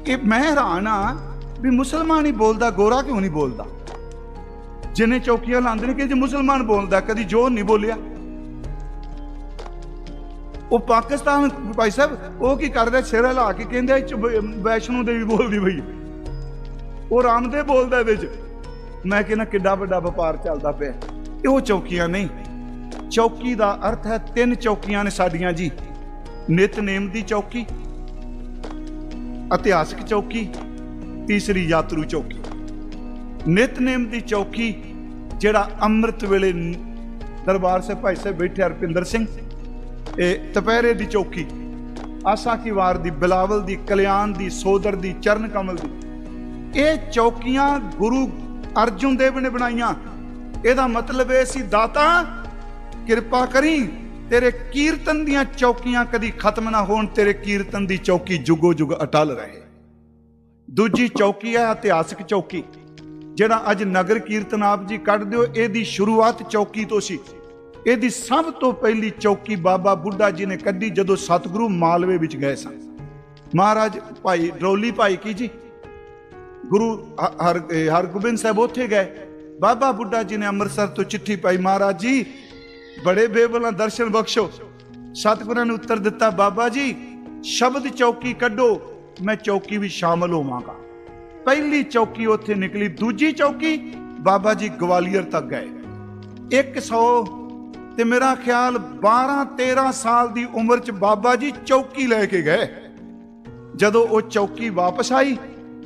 ਕਿ ਮੈਂ ਹੈਰਾਨ ਆ ਵੀ ਮੁਸਲਮਾਨ ਹੀ ਬੋਲਦਾ, ਗੋਰਾ ਕਿਉਂ ਨਹੀਂ ਬੋਲਦਾ? ਜਿਹਨੇ ਚੌਕੀਆਂ ਲਾਉਂਦੇ ਨੇ ਕਿ ਜੇ ਮੁਸਲਮਾਨ ਬੋਲਦਾ, ਕਦੀ ਜੋ ਨਹੀਂ ਬੋਲਿਆ। ਉਹ ਪਾਕਿਸਤਾਨ, ਭਾਈ ਸਾਹਿਬ, ਉਹ ਕੀ ਕਰਦਾ, ਸਿਰ ਹਿਲਾ ਕੇ ਕਹਿੰਦੇ, ਇਹ ਵੈਸ਼ਨੋ ਦੇਵੀ ਬੋਲਦੀ ਬਈ ਉਹ ਰਾਮਦੇਵ ਬੋਲਦਾ ਇਹਦੇ ਚ। ਮੈਂ ਕਹਿੰਦਾ ਕਿੱਡਾ ਵੱਡਾ ਵਪਾਰ ਚੱਲਦਾ ਪਿਆ। ਇਹ ਉਹ ਚੌਕੀਆਂ ਨਹੀਂ। ਚੌਕੀ ਦਾ ਅਰਥ ਹੈ ਤਿੰਨ ਚੌਕੀਆਂ ਨੇ ਸਾਡੀਆਂ ਜੀ। ਨਿਤਨੇਮ ਦੀ ਚੌਕੀ, ਇਤਿਹਾਸਕ ਚੌਕੀ, ਤੀਸਰੀ ਯਾਤਰੂ ਚੌਕੀ। ਨਿਤਨੇਮ ਦੀ ਚੌਕੀ ਜਿਹੜਾ ਅੰਮ੍ਰਿਤ ਵੇਲੇ ਦਰਬਾਰ ਸਾਹਿਬ ਭਾਈ ਸਾਹਿਬ ਬੈਠੇ ਹਰਪਿੰਦਰ ਸਿੰਘ, ਇਹ ਦੁਪਹਿਰੇ ਦੀ ਚੌਕੀ। ਆਸਾ ਕੀ ਵਾਰ ਦੀ, ਬਿਲਾਵਲ ਦੀ, ਕਲਿਆਣ ਦੀ, ਸੋਦਰ ਦੀ, ਚਰਨ ਕਮਲ ਦੀ। ਇਹ ਚੌਕੀਆਂ ਗੁਰੂ ਅਰਜੁਨ ਦੇਵ ਨੇ ਬਣਾਈਆਂ। ਇਹਦਾ ਮਤਲਬ ਇਹ ਸੀ, ਦਾਤਾ, ਕਿਰਪਾ ਕਰੀ, ਤੇਰੇ ਕੀਰਤਨ ਦੀਆਂ ਚੌਕੀਆਂ ਕਦੀ ਖਤਮ ਨਾ ਹੋਣ, ਤੇਰੇ ਕੀਰਤਨ ਦੀ ਚੌਕੀ ਜੁਗੋ ਜੁਗ ਅਟਲ ਰਹੇ। ਦੂਜੀ ਚੌਕੀ ਹੈ ਇਤਿਹਾਸਕ ਚੌਕੀ। ਜਿਹੜਾ ਅੱਜ ਨਗਰ ਕੀਰਤਨ ਆਪ ਜੀ ਕੱਢ ਦਿਓ, ਇਹਦੀ ਸ਼ੁਰੂਆਤ ਚੌਕੀ ਤੋਂ ਸੀ। ਇਹਦੀ ਸਭ ਤੋਂ ਪਹਿਲੀ ਚੌਕੀ ਬਾਬਾ ਬੁੱਢਾ ਜੀ ਨੇ ਕੱਢੀ ਜਦੋਂ ਸਤਿਗੁਰੂ ਮਾਲਵੇ ਵਿੱਚ ਗਏ ਸਨ। ਮਹਾਰਾਜ, ਭਾਈ ਡਰੋਲੀ ਭਾਈ ਕੀ ਜੀ? ਗੁਰੂ ਹਰ ਹਰਗੋਬਿੰਦ ਸਾਹਿਬ ਉੱਥੇ ਗਏ। ਬਾਬਾ ਬੁੱਢਾ ਜੀ ਨੇ ਅੰਮ੍ਰਿਤਸਰ ਤੋਂ ਚਿੱਠੀ ਪਾਈ, ਮਹਾਰਾਜ ਜੀ, ਬੜੇ ਬੇਬਲਾਂ ਦਰਸ਼ਨ ਬਖਸ਼ੋ। ਸਤਿਗੁਰਾਂ ਨੇ ਉੱਤਰ ਦਿੱਤਾ, ਬਾਬਾ ਜੀ, ਸ਼ਬਦ ਚੌਕੀ ਕੱਢੋ, ਮੈਂ ਚੌਕੀ ਵੀ ਸ਼ਾਮਲ ਹੋਵਾਂਗਾ। ਪਹਿਲੀ ਚੌਕੀ ਉੱਥੇ ਨਿਕਲੀ, ਦੂਜੀ ਚੌਕੀ ਬਾਬਾ ਜੀ ਗਵਾਲੀਅਰ ਤੱਕ ਗਏ। 100 ਤੇ ਮੇਰਾ ਖਿਆਲ 12 13 ਸਾਲ ਦੀ ਉਮਰ ਚ ਬਾਬਾ ਜੀ ਚੌਕੀ ਲੈ ਕੇ ਗਏ। ਜਦੋਂ ਉਹ ਚੌਕੀ ਵਾਪਸ ਆਈ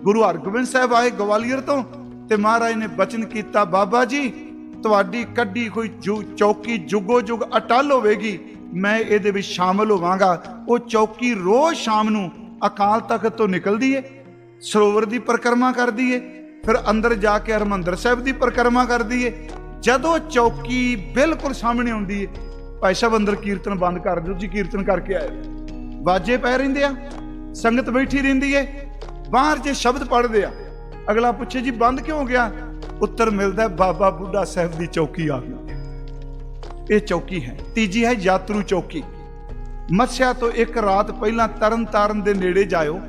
ਗੁਰੂ ਹਰਗੋਬਿੰਦ ਸਾਹਿਬ ਆਏ ਗਵਾਲੀਅਰ ਤੋਂ ਤੇ ਮਹਾਰਾਜ ਨੇ ਬਚਨ ਕੀਤਾ, ਬਾਬਾ ਜੀ, ਤੁਹਾਡੀ ਕੱਢੀ ਕੋਈ ਜੁ- ਚੌਕੀ ਜੁਗੋ ਜੁਗ ਅਟਲ ਹੋਵੇਗੀ, ਮੈਂ ਇਹਦੇ ਵਿੱਚ ਸ਼ਾਮਲ ਹੋਵਾਂਗਾ। ਉਹ ਚੌਕੀ ਰੋਜ਼ ਸ਼ਾਮ ਨੂੰ ਅਕਾਲ ਤਖਤ ਤੋਂ ਨਿਕਲਦੀ ਏ, ਸਰੋਵਰ ਦੀ ਪਰਿਕਰਮਾ ਕਰਦੀ ਏ, ਫਿਰ ਅੰਦਰ ਜਾ ਕੇ ਹਰਮੰਦਰ ਸਾਹਿਬ ਦੀ ਪਰਿਕਰਮਾ ਕਰਦੀ ਏ। ਜਦੋਂ ਚੌਕੀ ਬਿਲਕੁਲ ਸਾਹਮਣੇ ਆਉਂਦੀ ਏ, ਭਾਈ ਸਾਹਿਬ ਅੰਦਰ ਕੀਰਤਨ ਬੰਦ ਕਰ ਦਿਓ ਜੀ, ਕੀਰਤਨ ਕਰਕੇ ਆਏ ਬਾਜੇ ਪੈ ਰਹਿੰਦੇ ਆ, ਸੰਗਤ ਬੈਠੀ ਰਹਿੰਦੀ ਏ ਬਾਹਰ ਜੇ ਸ਼ਬਦ ਪੜ੍ਹਦੇ ਆ, ਅਗਲਾ ਪੁੱਛੇ ਜੀ ਬੰਦ ਕਿਉਂ ਗਿਆ? ਉੱਤਰ ਮਿਲਦਾ ਬਾਬਾ ਬੁੱਢਾ ਸਾਹਿਬ ਦੀ ਚੌਕੀ ਆ ਗਈ। ਇਹ ਚੌਕੀ ਹੈ, ਤੀਜੀ ਹੈ ਯਾਤਰੂ ਚੌਕੀ। ਮੱਸਿਆ ਤੋਂ ਇੱਕ ਰਾਤ ਪਹਿਲਾਂ ਤਰਨਤਾਰਨ ਦੇ ਨੇੜੇ ਜਾਇਓ।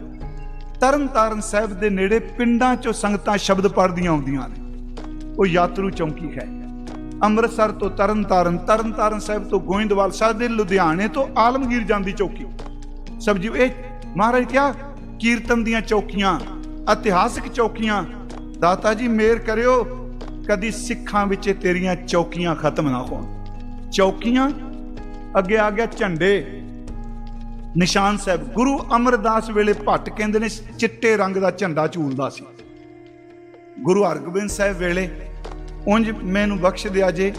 ਤਰਨਤਾਰਨ ਸਾਹਿਬ ਦੇ ਨੇੜੇ ਪਿੰਡਾਂ ਚੋਂ ਸੰਗਤਾਂ ਸ਼ਬਦ ਪੜ੍ਹਦੀਆਂ ਆਉਂਦੀਆਂ ਨੇ। ਉਹ ਯਾਤਰੂ ਚੌਕੀ ਹੈ। ਅੰਮ੍ਰਿਤਸਰ ਤੋਂ ਤਰਨਤਾਰਨ ਤਰਨਤਾਰਨ ਸਾਹਿਬ ਤੋਂ ਗੋਇੰਦਵਾਲ ਸਾਹਿਬ ਦੇ ਲੁਧਿਆਣੇ ਤੋਂ ਆਲਮਗੀਰ ਜਾਂਦੀ ਚੌਕੀ। ਸਬਜੀ ਇਹ ਮਹਾਰਾਜ ਕਿਹਾ ਕੀਰਤਨ ਦੀਆਂ ਚੌਕੀਆਂ, ਇਤਿਹਾਸਕ ਚੌਕੀਆਂ। ਦਾਤਾ ਜੀ, ਮੇਰ ਕਰਿਓ, ਕਦੀ ਸਿੱਖਾਂ ਵਿੱਚ ਤੇਰੀਆਂ ਚੌਕੀਆਂ ਖਤਮ ਨਾ ਹੋਣ। ਚੌਕੀਆਂ, ਅੱਗੇ ਆ ਗਿਆ ਝੰਡੇ। ਨਿਸ਼ਾਨ ਸਾਹਿਬ, ਗੁਰੂ ਅਮਰਦਾਸ ਵੇਲੇ ਭੱਟ ਕਹਿੰਦੇ ਨੇ, ਚਿੱਟੇ ਰੰਗ ਦਾ ਝੰਡਾ ਝੂਲਦਾ ਸੀ। ਗੁਰੂ ਹਰਗੋਬਿੰਦ ਸਾਹਿਬ ਵੇਲੇ ਉਂਝ ਮੈਨੂੰ ਬਖਸ਼ ਦਿਆ ਜੇ,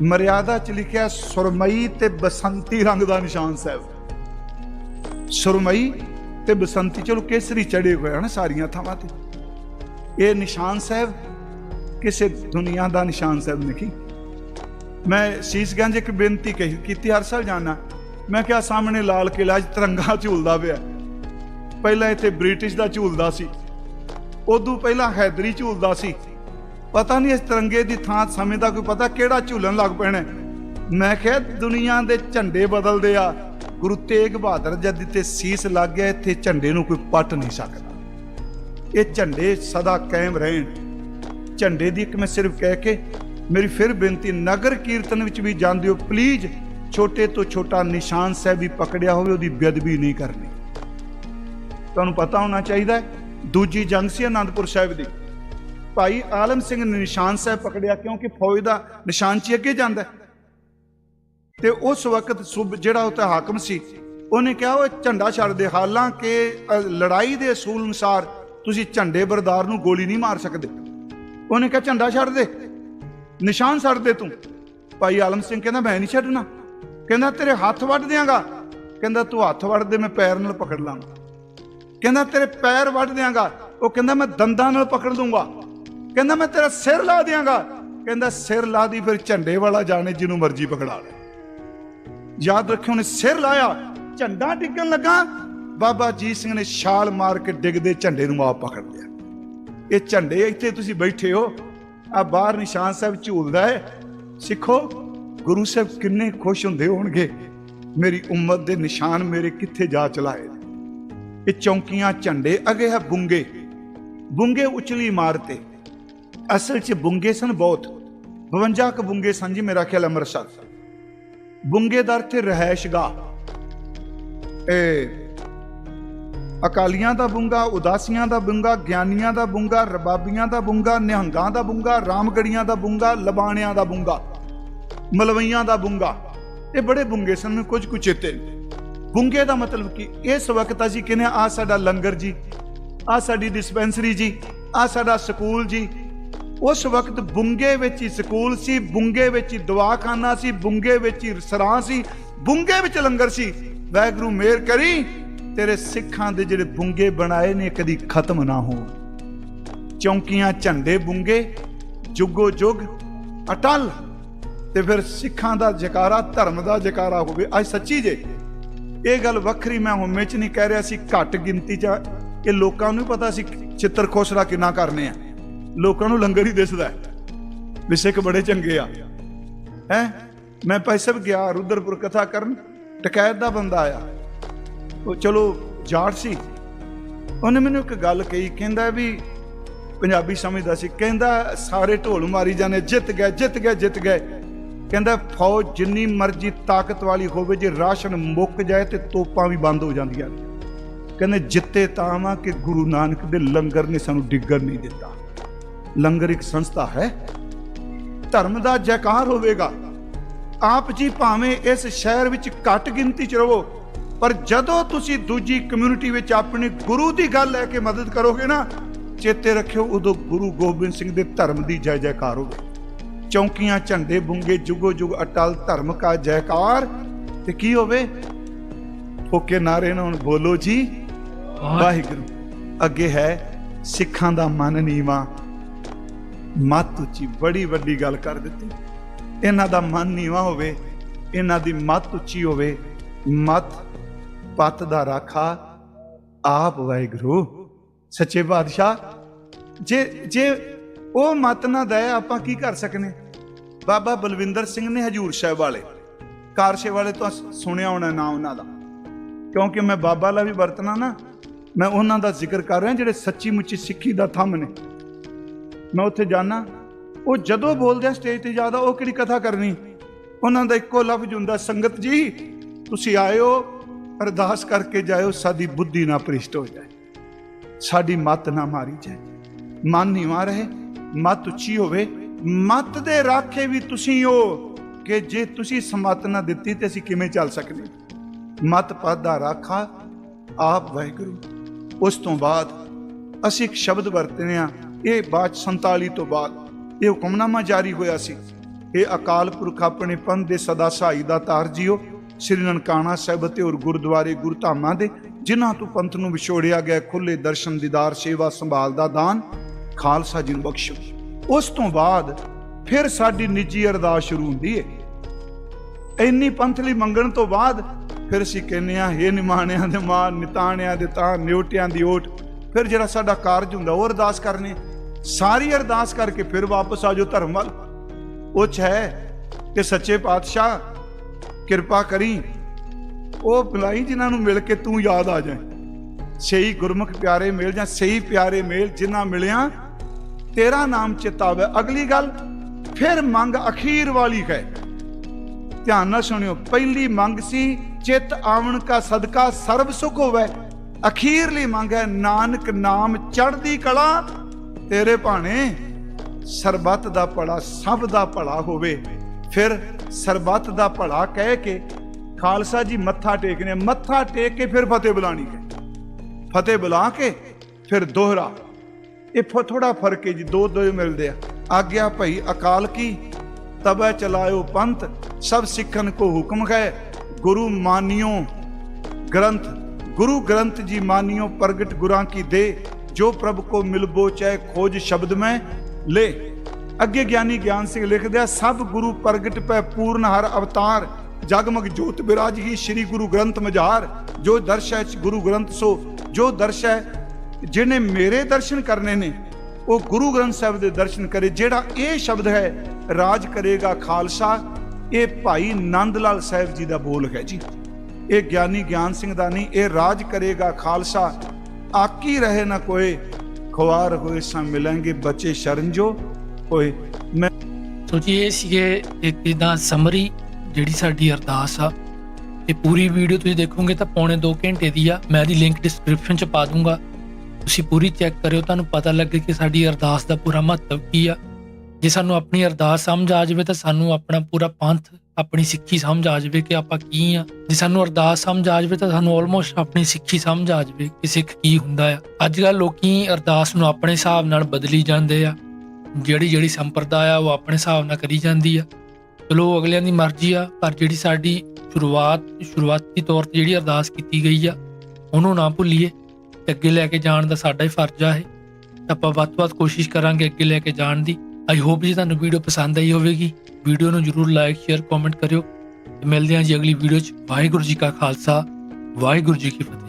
ਮਰਿਆਦਾ ਚ ਲਿਖਿਆ, ਸੁਰਮਈ ਤੇ ਬਸੰਤੀ ਰੰਗ ਦਾ ਨਿਸ਼ਾਨ ਸਾਹਿਬ। ਸੁਰਮਈ ਤੇ ਬਸੰਤੀ, ਚਲੋ ਕੇਸਰੀ ਚੜੇ ਹੋਏ ਹਨ ਸਾਰੀਆਂ ਥਾਵਾਂ ਤੇ। ਇਹ ਨਿਸ਼ਾਨ ਸਾਹਿਬ, ਕਿਸੇ ਦੁਨੀਆ ਦਾ ਨਿਸ਼ਾਨ ਸਾਹਿਬ ਨਹੀਂ। ਮੈਂ ਸੀਸਗੰਜ ਇੱਕ ਬੇਨਤੀ ਕੀਤੀ, ਹਰ ਸਾਲ ਜਾਣਾ ਮੈਂ ਕਿਹਾ, ਸਾਹਮਣੇ ਲਾਲ ਕਿਲਾ 'ਚ ਤਿਰੰਗਾ ਝੂਲਦਾ ਪਿਆ। ਪਹਿਲਾਂ ਇੱਥੇ ਬ੍ਰਿਟਿਸ਼ ਦਾ ਝੂਲਦਾ ਸੀ। ਉਦੋਂ ਪਹਿਲਾਂ ਹੈਦਰੀ ਝੂਲਦਾ ਸੀ। ਪਤਾ ਨਹੀਂ ਇਸ ਤਿਰੰਗੇ ਦੀ ਥਾਂ ਸਮੇਂ ਦਾ ਕੋਈ ਪਤਾ ਕਿਹੜਾ ਝੂਲਣ ਲੱਗ ਪੈਣਾ ਮੈਂ ਕਿਹਾ, ਦੁਨੀਆ ਦੇ ਝੰਡੇ ਬਦਲਦੇ ਆ। ਗੁਰੂ ਤੇਗ ਬਹਾਦਰ ਜਦ ਤੇ ਸੀਸ ਲੱਗ ਗਿਆ, ਇੱਥੇ ਝੰਡੇ ਨੂੰ ਕੋਈ ਪੱਟ ਨਹੀਂ ਸਕਦਾ। ਇਹ ਝੰਡੇ ਸਦਾ ਕਾਇਮ ਰਹਿਣ। ਝੰਡੇ ਦੀ ਇੱਕ ਮੈਂ ਸਿਰਫ ਕਹਿ ਕੇ ਮੇਰੀ ਫਿਰ ਬੇਨਤੀ, ਨਗਰ ਕੀਰਤਨ ਵਿੱਚ ਵੀ ਜਾਂਦੇ ਹੋ ਪਲੀਜ਼ ਛੋਟੇ ਤੋਂ ਛੋਟਾ ਨਿਸ਼ਾਨ ਸਾਹਿਬ ਵੀ ਪਕੜਿਆ ਹੋਵੇ, ਉਹਦੀ ਬੇਅਦਬੀ ਨਹੀਂ ਕਰਨੀ। ਤੁਹਾਨੂੰ ਪਤਾ ਹੋਣਾ ਚਾਹੀਦਾ ਦੂਜੀ ਜੰਗ ਸੀ ਅਨੰਦਪੁਰ ਸਾਹਿਬ ਦੀ। ਭਾਈ ਆਲਮ ਸਿੰਘ ਨੇ ਨਿਸ਼ਾਨ ਸਾਹਿਬ ਪਕੜਿਆ ਕਿਉਂਕਿ ਫੌਜ ਦਾ ਨਿਸ਼ਾਨ ਚ ਅੱਗੇ ਜਾਂਦਾ ਤੇ ਉਸ ਵਕਤ ਸੁਬ ਜਿਹੜਾ ਉੱਤੇ ਹਾਕਮ ਸੀ, ਉਹਨੇ ਕਿਹਾ ਉਹ ਝੰਡਾ ਛੱਡ ਦੇ, ਹਾਲਾਂਕਿ ਲੜਾਈ ਦੇ ਅਸੂਲ ਅਨੁਸਾਰ ਤੁਸੀਂ ਝੰਡੇ ਬਰਦਾਰ ਨੂੰ ਗੋਲੀ ਨਹੀਂ ਮਾਰ ਸਕਦੇ। ਉਹਨੇ ਕਿਹਾ, ਝੰਡਾ ਛੱਡ ਦੇ, ਨਿਸ਼ਾਨ ਛੱਡ ਦੇ ਤੂੰ। ਭਾਈ ਆਲਮ ਸਿੰਘ ਕਹਿੰਦਾ, ਮੈਂ ਨਹੀਂ ਛੱਡਣਾ। ਕਹਿੰਦਾ, ਤੇਰੇ ਹੱਥ ਵੱਢ ਦਿਆਂਗਾ। ਕਹਿੰਦਾ, ਤੂੰ ਹੱਥ ਵੱਢ ਦੇ, ਮੈਂ ਪੈਰ ਨਾਲ ਪਕੜ ਲਾਂਗਾ। ਕਹਿੰਦਾ, ਤੇਰੇ ਪੈਰ ਵੱਢ ਦਿਆਂਗਾ। ਉਹ ਕਹਿੰਦਾ, ਮੈਂ ਦੰਦਾਂ ਨਾਲ ਪਕੜ ਦੂੰਗਾ ਕਹਿੰਦਾ, ਮੈਂ ਤੇਰਾ ਸਿਰ ਲਾ ਦਿਆਂਗਾ। ਕਹਿੰਦਾ, ਸਿਰ ਲਾ ਦੀ, ਫਿਰ ਝੰਡੇ ਵਾਲਾ ਜਾਣੇ ਜਿਹਨੂੰ ਮਰਜ਼ੀ ਪਕੜਾ ਲੈ। ਯਾਦ ਰੱਖਿਓ, ਉਹਨੇ ਸਿਰ ਲਾਇਆ, ਝੰਡਾ ਡਿੱਗਣ ਲੱਗਾ। ਬਾਬਾ ਜੀ ਸਿੰਘ ਨੇ ਛਾਲ ਮਾਰ ਕੇ ਡਿੱਗਦੇ ਝੰਡੇ ਨੂੰ ਆਪ ਪਕੜ ਲਿਆ। ਇਹ ਝੰਡੇ ਇੱਥੇ ਤੁਸੀਂ ਬੈਠੇ ਹੋ, ਆ ਬਾਹਰ ਨਿਸ਼ਾਨ ਸਾਹਿਬ ਝੂਲਦਾ ਹੈ। ਸਿੱਖੋ, ਗੁਰੂ ਸਾਹਿਬ ਕਿੰਨੇ ਖੁਸ਼ ਹੁੰਦੇ ਹੋਣਗੇ, ਮੇਰੀ ਉਮਤ ਦੇ ਨਿਸ਼ਾਨ ਮੇਰੇ ਕਿੱਥੇ ਜਾ ਚਲਾਏ ਇਹ ਚੌਂਕੀਆਂ ਝੰਡੇ ਅਗੇ ਹੈ ਬੁੰਗੇ। ਬੁੰਗੇ ਉਚਲੀ ਮਾਰਤੇ ਅਸਲ 'ਚ ਬੁੰਗੇ ਸਨ ਬਹੁਤ। 52 ਕ ਬੁੰਗੇ ਸਨ ਜੀ, ਮੇਰਾ ਖਿਆਲ ਅੰਮ੍ਰਿਤਸਰ ਬੁੰਗੇਦਾਰ ਤੇ ਰਹਿائشਗਾ। ਇਹ ਅਕਾਲੀਆਂ ਦਾ ਬੁੰਗਾ, ਉਦਾਸੀਆਂ ਦਾ ਬੁੰਗਾ, ਗਿਆਨੀਆਂ ਦਾ ਬੁੰਗਾ, ਰਬਾਬੀਆਂ ਦਾ ਬੁੰਗਾ, ਨਿਹੰਗਾਂ ਦਾ ਬੁੰਗਾ, ਰਾਮਗੜੀਆਂ ਦਾ ਬੁੰਗਾ, ਲਬਾਣਿਆਂ ਦਾ ਬੁੰਗਾ, ਮਲਵਈਆਂ ਦਾ ਬੁੰਗਾ। ਇਹ ਬੜੇ ਬੁੰਗੇ ਸਨ ਕੁਝ ਕੁ ਚੇਤੇ। ਬੁੰਗੇ ਦਾ ਮਤਲਬ ਕੀ? ਇਸ ਵਕਤ ਅਸੀਂ ਕਿਨੇ ਆ? ਸਾਡਾ ਲੰਗਰ ਜੀ ਆ ਸਾਡੀ ਡਿਸਪੈਂਸਰੀ ਜੀ ਆ ਸਾਡਾ ਸਕੂਲ ਜੀ ਉਸ ਵਕਤ ਬੁੰਗੇ ਵਿੱਚ ਹੀ ਸਕੂਲ ਸੀ, ਬੁੰਗੇ ਵਿੱਚ ਹੀ ਦਵਾਖਾਨਾ ਸੀ, ਬੁੰਗੇ ਵਿੱਚ ਹੀ ਸਰਾਂ ਸੀ, ਬੁੰਗੇ ਵਿੱਚ ਲੰਗਰ ਸੀ। ਵਾਹਿਗੁਰੂ, ਮਿਹਰ ਕਰੀ, ਤੇਰੇ ਸਿੱਖਾਂ ਦੇ ਜਿਹੜੇ ਬੁੰਗੇ ਬਣਾਏ ਨੇ ਕਦੀ ਖਤਮ ਨਾ ਹੋਣ। ਚੌਂਕੀਆਂ ਝੰਡੇ ਬੁੰਗੇ, ਜੁਗੋ ਜੁਗ, ਅਟਲ। ਤੇ ਫਿਰ ਸਿੱਖਾਂ ਦਾ ਜਕਾਰਾ, ਧਰਮ ਦਾ ਜਕਾਰਾ ਹੋਵੇ, ਅੱਜ ਸੱਚੀ ਜੇ। ਇਹ ਗੱਲ ਵੱਖਰੀ ਮੈਂ ਹੁਮੇ ਚ ਨਹੀਂ ਕਹਿ ਰਿਹਾ ਸੀ, ਘੱਟ ਗਿਣਤੀ ਚ ਇਹ ਲੋਕਾਂ ਨੂੰ ਪਤਾ ਸੀ, ਚਿੱਤਰ ਖੋਸਰਾ ਕਿੰਨਾ ਕਰਨੇ ਆ। ਲੋਕਾਂ ਨੂੰ ਲੰਗਰ ਹੀ ਦਿਸਦਾ ਹੈ। ਵੀ ਸਿੱਖ ਬੜੇ ਚੰਗੇ ਆ। ਹੈ? ਮੈਂ ਭਾਈ ਵੀ ਗਿਆ, ਰੁਦਰਪੁਰ ਕਥਾ ਕਰਨ, ਟਕੈਤ ਦਾ ਬੰਦਾ ਆਇਆ। ਉਹ ਚਲੋ ਜਾਟ ਸੀ। ਉਹਨੇ ਮੈਨੂੰ ਇੱਕ ਗੱਲ ਕਹੀ, ਕਹਿੰਦਾ ਵੀ ਪੰਜਾਬੀ ਸਮਝਦਾ ਸੀ। ਕਹਿੰਦਾ, ਸਾਰੇ ਢੋਲ ਮਾਰੀ ਜਾਣੇ ਜਿੱਤ ਗਏ ਜਿੱਤ ਗਏ ਜਿੱਤ ਗਏ ਕਹਿੰਦਾ, ਫੌਜ ਜਿੰਨੀ ਮਰਜ਼ੀ ਤਾਕਤ ਵਾਲੀ ਹੋਵੇ, ਜੇ ਰਾਸ਼ਨ ਮੁੱਕ ਜਾਏ ਤੇ ਤੋਪਾਂ ਵੀ ਬੰਦ ਹੋ ਜਾਂਦੀਆਂ ਨੇ। ਕਹਿੰਦੇ, ਜਿੱਤੇ ਤਾਂ ਵਾਂ ਕਿ ਗੁਰੂ ਨਾਨਕ ਦੇ ਲੰਗਰ ਨੇ ਸਾਨੂੰ ਡਿੱਗਰ ਨਹੀਂ ਦਿੱਤਾ। ਲੰਗਰ ਇੱਕ ਸੰਸਥਾ ਹੈ। ਧਰਮ ਦਾ ਜੈਕਾਰ ਹੋਵੇਗਾ। ਆਪ ਜੀ ਭਾਵੇਂ ਇਸ ਸ਼ਹਿਰ ਵਿੱਚ ਘੱਟ ਗਿਣਤੀ ਚ ਰਹੋ ਪਰ ਜਦੋਂ ਤੁਸੀਂ ਦੂਜੀ ਕਮਿਊਨਿਟੀ ਵਿੱਚ ਆਪਣੇ ਗੁਰੂ ਦੀ ਗੱਲ ਲੈ ਕੇ ਮਦਦ ਕਰੋਗੇ ਨਾ ਚੇਤੇ ਰੱਖਿਓ ਉਦੋਂ ਗੁਰੂ ਗੋਬਿੰਦ ਸਿੰਘ ਦੇ ਧਰਮ ਦੀ ਜੈ ਜੈਕਾਰ ਹੋਵੇ। ਚੌਂਕੀਆਂ ਝੰਡੇ ਬੁੰਗੇ ਜੁਗੋ ਜੁਗ ਅਟਲ ਧਰਮ ਕਾ ਜੈਕਾਰ ਤੇ ਕੀ ਹੋਵੇ? ਫੋਕੇ ਨਾਰੇ ਨਾਲ ਹੁਣ ਬੋਲੋ ਜੀ ਵਾਹਿਗੁਰੂ। ਅੱਗੇ ਹੈ ਸਿੱਖਾਂ ਦਾ ਮਨ ਨੀਵਾ ਮੱਤ ਉੱਚੀ, ਬੜੀ ਵੱਡੀ ਗੱਲ ਕਰ ਦਿੱਤੀ। ਇਹਨਾਂ ਦਾ ਮਨ ਨੀਵਾ ਹੋਵੇ, ਇਹਨਾਂ ਦੀ ਮੱਤ ਉੱਚੀ ਹੋਵੇ, ਮਤ ਪਤ ਦਾ ਰਾਖਾ ਆਪ ਵਾਹਿਗੁਰੂ। ਸੱਚੇ ਬਾਦਸ਼ਾਹ, ਜੇ ਜੇ ਉਹ ਮਤ ਨਾ ਦਏ, ਆਪਾਂ ਕੀ ਕਰ ਸਕਨੇ? ਬਾਬਾ ਬਲਵਿੰਦਰ ਸਿੰਘ ਨੇ ਹਜੂਰ ਸਾਹਿਬ ਵਾਲੇ, ਕਾਰਸ਼ੇ ਵਾਲੇ ਤੋਂ ਸੁਣਿਆ ਹੋਣਾ ਨਾ ਉਹਨਾਂ ਦਾ। ਕਿਉਂਕਿ ਮੈਂ ਬਾਬਾ ਲਾ ਵੀ ਵਰਤਣਾ ਨਾ, ਮੈਂ ਉਹਨਾਂ ਦਾ ਜ਼ਿਕਰ ਕਰ ਰਿਹਾ ਜਿਹੜੇ ਸੱਚੀ ਮੁੱਚੀ ਸਿੱਖੀ ਦਾ ਥੰਮ ਨੇ। ਮੈਂ ਉੱਥੇ ਜਾਣਾ ਉਹ ਜਦੋਂ ਬੋਲਦੇ ਆ ਸਟੇਜ ਤੇ ਜ਼ਿਆਦਾ ਉਹ ਕਿਹੜੀ ਕਥਾ ਕਰਨੀ? ਉਹਨਾਂ ਦਾ ਇੱਕੋ ਲਫ਼ਜ਼ ਹੁੰਦਾ, ਸੰਗਤ ਜੀ, ਤੁਸੀਂ ਆਇਓ, ਅਰਦਾਸ ਕਰਕੇ ਜਾਇਓ, ਸਾਡੀ ਬੁੱਧੀ ਨਾ ਪ੍ਰਿਸ਼ਟ ਹੋ ਜਾਏ। ਸਾਡੀ ਮੱਤ ਨਾ ਮਾਰੀ ਜਾਏ। ਮਨ ਨਹੀਂ ਮਾਰ ਰਹੇ, ਮਤ ਉੱਚੀ ਹੋਵੇ। ਮਤ ਦੇ ਰਾਖੇ ਵੀ ਤੁਸੀਂ ਹੋ ਕਿ ਜੇ ਤੁਸੀਂ ਸਮਤ ਨਾ ਦਿੱਤੀ ਤੇ ਅਸੀਂ ਕਿਵੇਂ ਚੱਲ ਸਕਦੇ ਮਤ ਪਦ ਦਾ ਰਾਖਾ ਆਪ ਵਾਹਿਗੁਰੂ। ਉਸ ਤੋਂ ਬਾਅਦ ਅਸੀਂ ਇੱਕ ਸ਼ਬਦ ਵਰਤਨੇ ਆ ਇਹ ਬਾਅਦ 47 ਤੋਂ ਬਾਅਦ ਇਹ ਹੁਕਮਨਾਮਾ ਜਾਰੀ ਹੋਇਆ ਸੀ ਇਹ ਅਕਾਲ ਪੁਰਖ ਆਪਣੇ ਪੰਥ ਦੇ ਸਦਾ ਸਹਾਈ ਦਾ ਤਾਰ ਜੀਓ ਸ੍ਰੀ ਨਨਕਾਣਾ ਸਾਹਿਬ ਤੇ ਔਰ ਗੁਰਦੁਆਰੇ ਗੁਰਧਾਮਾਂ ਦੇ ਜਿਨ੍ਹਾਂ ਤੋਂ ਪੰਥ ਨੂੰ ਵਿਛੋੜਿਆ ਗਿਆ ਖੁੱਲੇ ਦਰਸ਼ਨ ਦੀਦਾਰ ਸੇਵਾ ਸੰਭਾਲ ਦਾ ਦਾਨ ਖਾਲਸਾ ਜੀ ਨੂੰ ਬਖਸ਼ੋ ਉਸ ਤੋਂ ਬਾਅਦ ਫਿਰ ਸਾਡੀ ਨਿੱਜੀ ਅਰਦਾਸ ਸ਼ੁਰੂ ਹੁੰਦੀ ਹੈ ਇੰਨੀ ਪੰਥ ਲਈ ਮੰਗਣ ਤੋਂ ਬਾਅਦ ਫਿਰ ਅਸੀਂ ਕਹਿੰਦੇ ਆ ਹੇ ਨਿਮਾਣਿਆਂ ਦੇ ਮਾਂ ਨਿਤਾਣਿਆਂ ਦੇ ਤਾਂ ਨਿਉਟਿਆਂ ਦੀ ਓਟ ਫਿਰ ਜਿਹੜਾ ਸਾਡਾ ਕਾਰਜ ਹੁੰਦਾ ਉਹ ਅਰਦਾਸ ਕਰਨੇ ਸਾਰੀ ਅਰਦਾਸ ਕਰਕੇ ਫਿਰ ਵਾਪਸ ਆ ਜਾਓ ਧਰਮ ਵੱਲ। ਉਹ 'ਚ ਹੈ ਕਿ ਸੱਚੇ ਪਾਤਸ਼ਾਹ, ਕਿਰਪਾ ਕਰੀ। ਉਹ ਬੁਲਾਈ ਜਿਨ੍ਹਾਂ ਨੂੰ ਮਿਲ ਕੇ ਤੂੰ ਯਾਦ ਆ ਜਾਏ। ਸਹੀ ਗੁਰਮੁਖ ਪਿਆਰੇ ਮੇਲ ਜਾਂ ਸਹੀ ਪਿਆਰੇ ਮੇਲ ਜਿਨ੍ਹਾਂ ਮਿਲਿਆ, ਤੇਰਾ ਨਾਮ ਚਿਤਾਵੇ। ਅਗਲੀ ਗੱਲ, ਫਿਰ ਮੰਗ ਅਖੀਰ ਵਾਲੀ ਹੈ। ਧਿਆਨ ਨਾਲ ਸੁਣਿਓ, ਪਹਿਲੀ ਮੰਗ ਸੀ, ਚਿਤ ਆਵਣ ਕਾ ਸਦਕਾ ਸਰਬ ਸੁਖ ਹੋਵੇ। ਅਖੀਰਲੀ ਮੰਗ ਹੈ, ਨਾਨਕ ਨਾਮ ਚੜ੍ਹਦੀ ਕਲਾ ਤੇਰੇ ਭਾਣੇ, ਸਰਬੱਤ ਦਾ ਭਲਾ ਸਭ ਦਾ ਭਲਾ ਹੋਵੇ। ਫਿਰ ਸਰਬੱਤ ਦਾ ਭਲਾ ਕਹਿ ਕੇ ਖਾਲਸਾ ਜੀ ਮੱਥਾ ਟੇਕਨੇ ਮੱਥਾ ਟੇਕ ਕੇ ਫਿਰ ਫਤਿਹ ਬੁਲਾਣੀ ਹੈ। ਫਤਿਹ ਬੁਲਾ ਕੇ ਫਿਰ ਦੋਹਰਾ। ਇਹ ਥੋੜਾ ਫ਼ਰਕ ਹੈ ਜੀ, ਦੋ ਦੋ ਮਿਲਦੇ ਆ। ਆਗਿਆ ਭਈ ਅਕਾਲ ਕੀ, ਤਬੈ ਚਲਾਇਓ ਪੰਥ, ਸਭ ਸਿੱਖਨ ਕੋ ਹੁਕਮ ਹੈ। ਗੁਰੂ ਮਾਨਿਓ ਗ੍ਰੰਥ, ਗੁਰੂ ਗ੍ਰੰਥ ਜੀ ਮਾਨਿਓ ਪ੍ਰਗਟ ਗੁਰਾਂ ਕੀ ਦੇ। ਜੋ ਪ੍ਰਭ ਕੋ ਮਿਲਬੋ ਚਾਹੇ ਖੋਜ ਸ਼ਬਦ ਮੈਂ, ਲੈ। ਅੱਗੇ ਗਿਆਨੀ ਗਿਆਨ ਸਿੰਘ ਲਿਖਦੇ ਸਭ ਗੁਰੂ ਪ੍ਰਗਟ ਪੈ ਪੂਰਨ ਹਰ ਅਵਤਾਰ, ਜਗਮਗ ਜੋਤ ਬਿਰਾਜਗੀ ਸ੍ਰੀ ਗੁਰੂ ਗ੍ਰੰਥ ਮਝਾਰ। ਜੋ ਦਰਸ਼ੈ ਚ ਗੁਰੂ ਗ੍ਰੰਥ ਸੋ, ਜੋ ਦਰਸ਼ੈ ਜਿਹਨੇ ਮੇਰੇ ਦਰਸ਼ਨ ਕਰਨੇ ਨੇ, ਉਹ ਗੁਰੂ ਗ੍ਰੰਥ ਸਾਹਿਬ ਦੇ ਦਰਸ਼ਨ ਕਰੇ, ਜਿਹੜਾ ਇਹ ਸ਼ਬਦ ਹੈ, ਰਾਜ ਕਰੇਗਾ ਖਾਲਸਾ। ਇਹ ਭਾਈ ਨੰਦ ਲਾਲ ਸਾਹਿਬ ਜੀ ਦਾ ਬੋਲ ਹੈ ਜੀ। ਇਹ ਗਿਆਨੀ ਗਿਆਨ ਸਿੰਘ ਦਾ ਨਹੀਂ, ਇਹ ਰਾਜ ਕਰੇਗਾ ਖਾਲਸਾ। ਆਕੀ ਰਹੇ ਨਾ ਕੋਏ ਖੁਆਰ ਹੋਏ ਸਾਂ ਮਿਲਾਂਗੇ ਬੱਚੇ ਸ਼ਰਨ ਜੋ ਹੋਏ। ਮੈਂ ਸੋ ਜੀ, ਇਹ ਸੀਗੇ ਇੱਕ ਇਦਾਂ ਸਮਰੀ ਜਿਹੜੀ ਸਾਡੀ ਅਰਦਾਸ ਆ। ਇਹ ਪੂਰੀ ਵੀਡੀਓ ਤੁਸੀਂ ਦੇਖੋਗੇ ਤਾਂ ਪੌਣੇ 2 ਘੰਟੇ ਦੀ ਆ। ਮੈਂ ਇਹਦੀ ਲਿੰਕ ਡਿਸਕ੍ਰਿਪਸ਼ਨ ਚ ਪਾ ਦੂੰਗਾ। ਤੁਸੀਂ ਪੂਰੀ ਚੈੱਕ ਕਰਿਓ, ਤੁਹਾਨੂੰ ਪਤਾ ਲੱਗੇ ਕਿ ਸਾਡੀ ਅਰਦਾਸ ਦਾ ਪੂਰਾ ਮਹੱਤਵ ਕੀ ਆ। ਜੇ ਸਾਨੂੰ ਆਪਣੀ ਅਰਦਾਸ ਸਮਝ ਆ ਜਾਵੇ ਤਾਂ ਸਾਨੂੰ ਆਪਣਾ ਪੂਰਾ ਪੰਥ ਆਪਣੀ ਸਿੱਖੀ ਸਮਝ ਆ ਜਾਵੇ ਕਿ ਆਪਾਂ ਕੀ ਆ। ਜੇ ਸਾਨੂੰ ਅਰਦਾਸ ਸਮਝ ਆ ਜਾਵੇ ਤਾਂ ਸਾਨੂੰ ਆਲਮੋਸਟ ਆਪਣੀ ਸਿੱਖੀ ਸਮਝ ਆ ਜਾਵੇ ਕਿ ਸਿੱਖ ਕੀ ਹੁੰਦਾ ਆ। ਅੱਜ ਕੱਲ ਲੋਕੀ ਅਰਦਾਸ ਨੂੰ ਆਪਣੇ ਹਿਸਾਬ ਨਾਲ ਬਦਲੀ ਜਾਂਦੇ ਆ। ਜਿਹੜੀ ਜਿਹੜੀ ਸੰਪਰਦਾ ਆ ਉਹ ਆਪਣੇ ਹਿਸਾਬ ਨਾਲ ਕਰੀ ਜਾਂਦੀ ਆ। ਚਲੋ ਅਗਲਿਆਂ ਦੀ ਮਰਜ਼ੀ ਆ, ਪਰ ਜਿਹੜੀ ਸਾਡੀ ਸ਼ੁਰੂਆਤ, ਸ਼ੁਰੂਆਤੀ ਤੌਰ ਤੇ ਜਿਹੜੀ ਅਰਦਾਸ ਕੀਤੀ ਗਈ ਆ, ਉਹਨੂੰ ਨਾ ਭੁੱਲੀਏ ਤੇ ਅੱਗੇ ਲੈ ਕੇ ਜਾਣ ਦਾ ਸਾਡਾ ਹੀ ਫਰਜ਼ ਆ ਇਹ। ਆਪਾਂ ਵੱਧ ਤੋਂ ਵੱਧ ਕੋਸ਼ਿਸ਼ ਕਰਾਂਗੇ ਅੱਗੇ ਲੈ ਕੇ ਜਾਣ ਦੀ। ਆਈ ਹੋਪ ਜੀ ਤੁਹਾਨੂੰ ਵੀਡੀਓ ਪਸੰਦ ਆਈ ਹੋਵੇਗੀ। ਵੀਡੀਓ ਨੂੰ ਜਰੂਰ ਲਾਈਕ ਸ਼ੇਅਰ ਕਮੈਂਟ ਕਰਿਓ ਤੇ ਮਿਲਦੇ ਹਾਂ ਜੀ ਅਗਲੀ ਵੀਡੀਓ 'ਚ। ਵਾਹਿਗੁਰੂ ਜੀ ਕਾ ਖਾਲਸਾ, ਵਾਹਿਗੁਰੂ ਜੀ ਕੀ ਫਤਿਹ।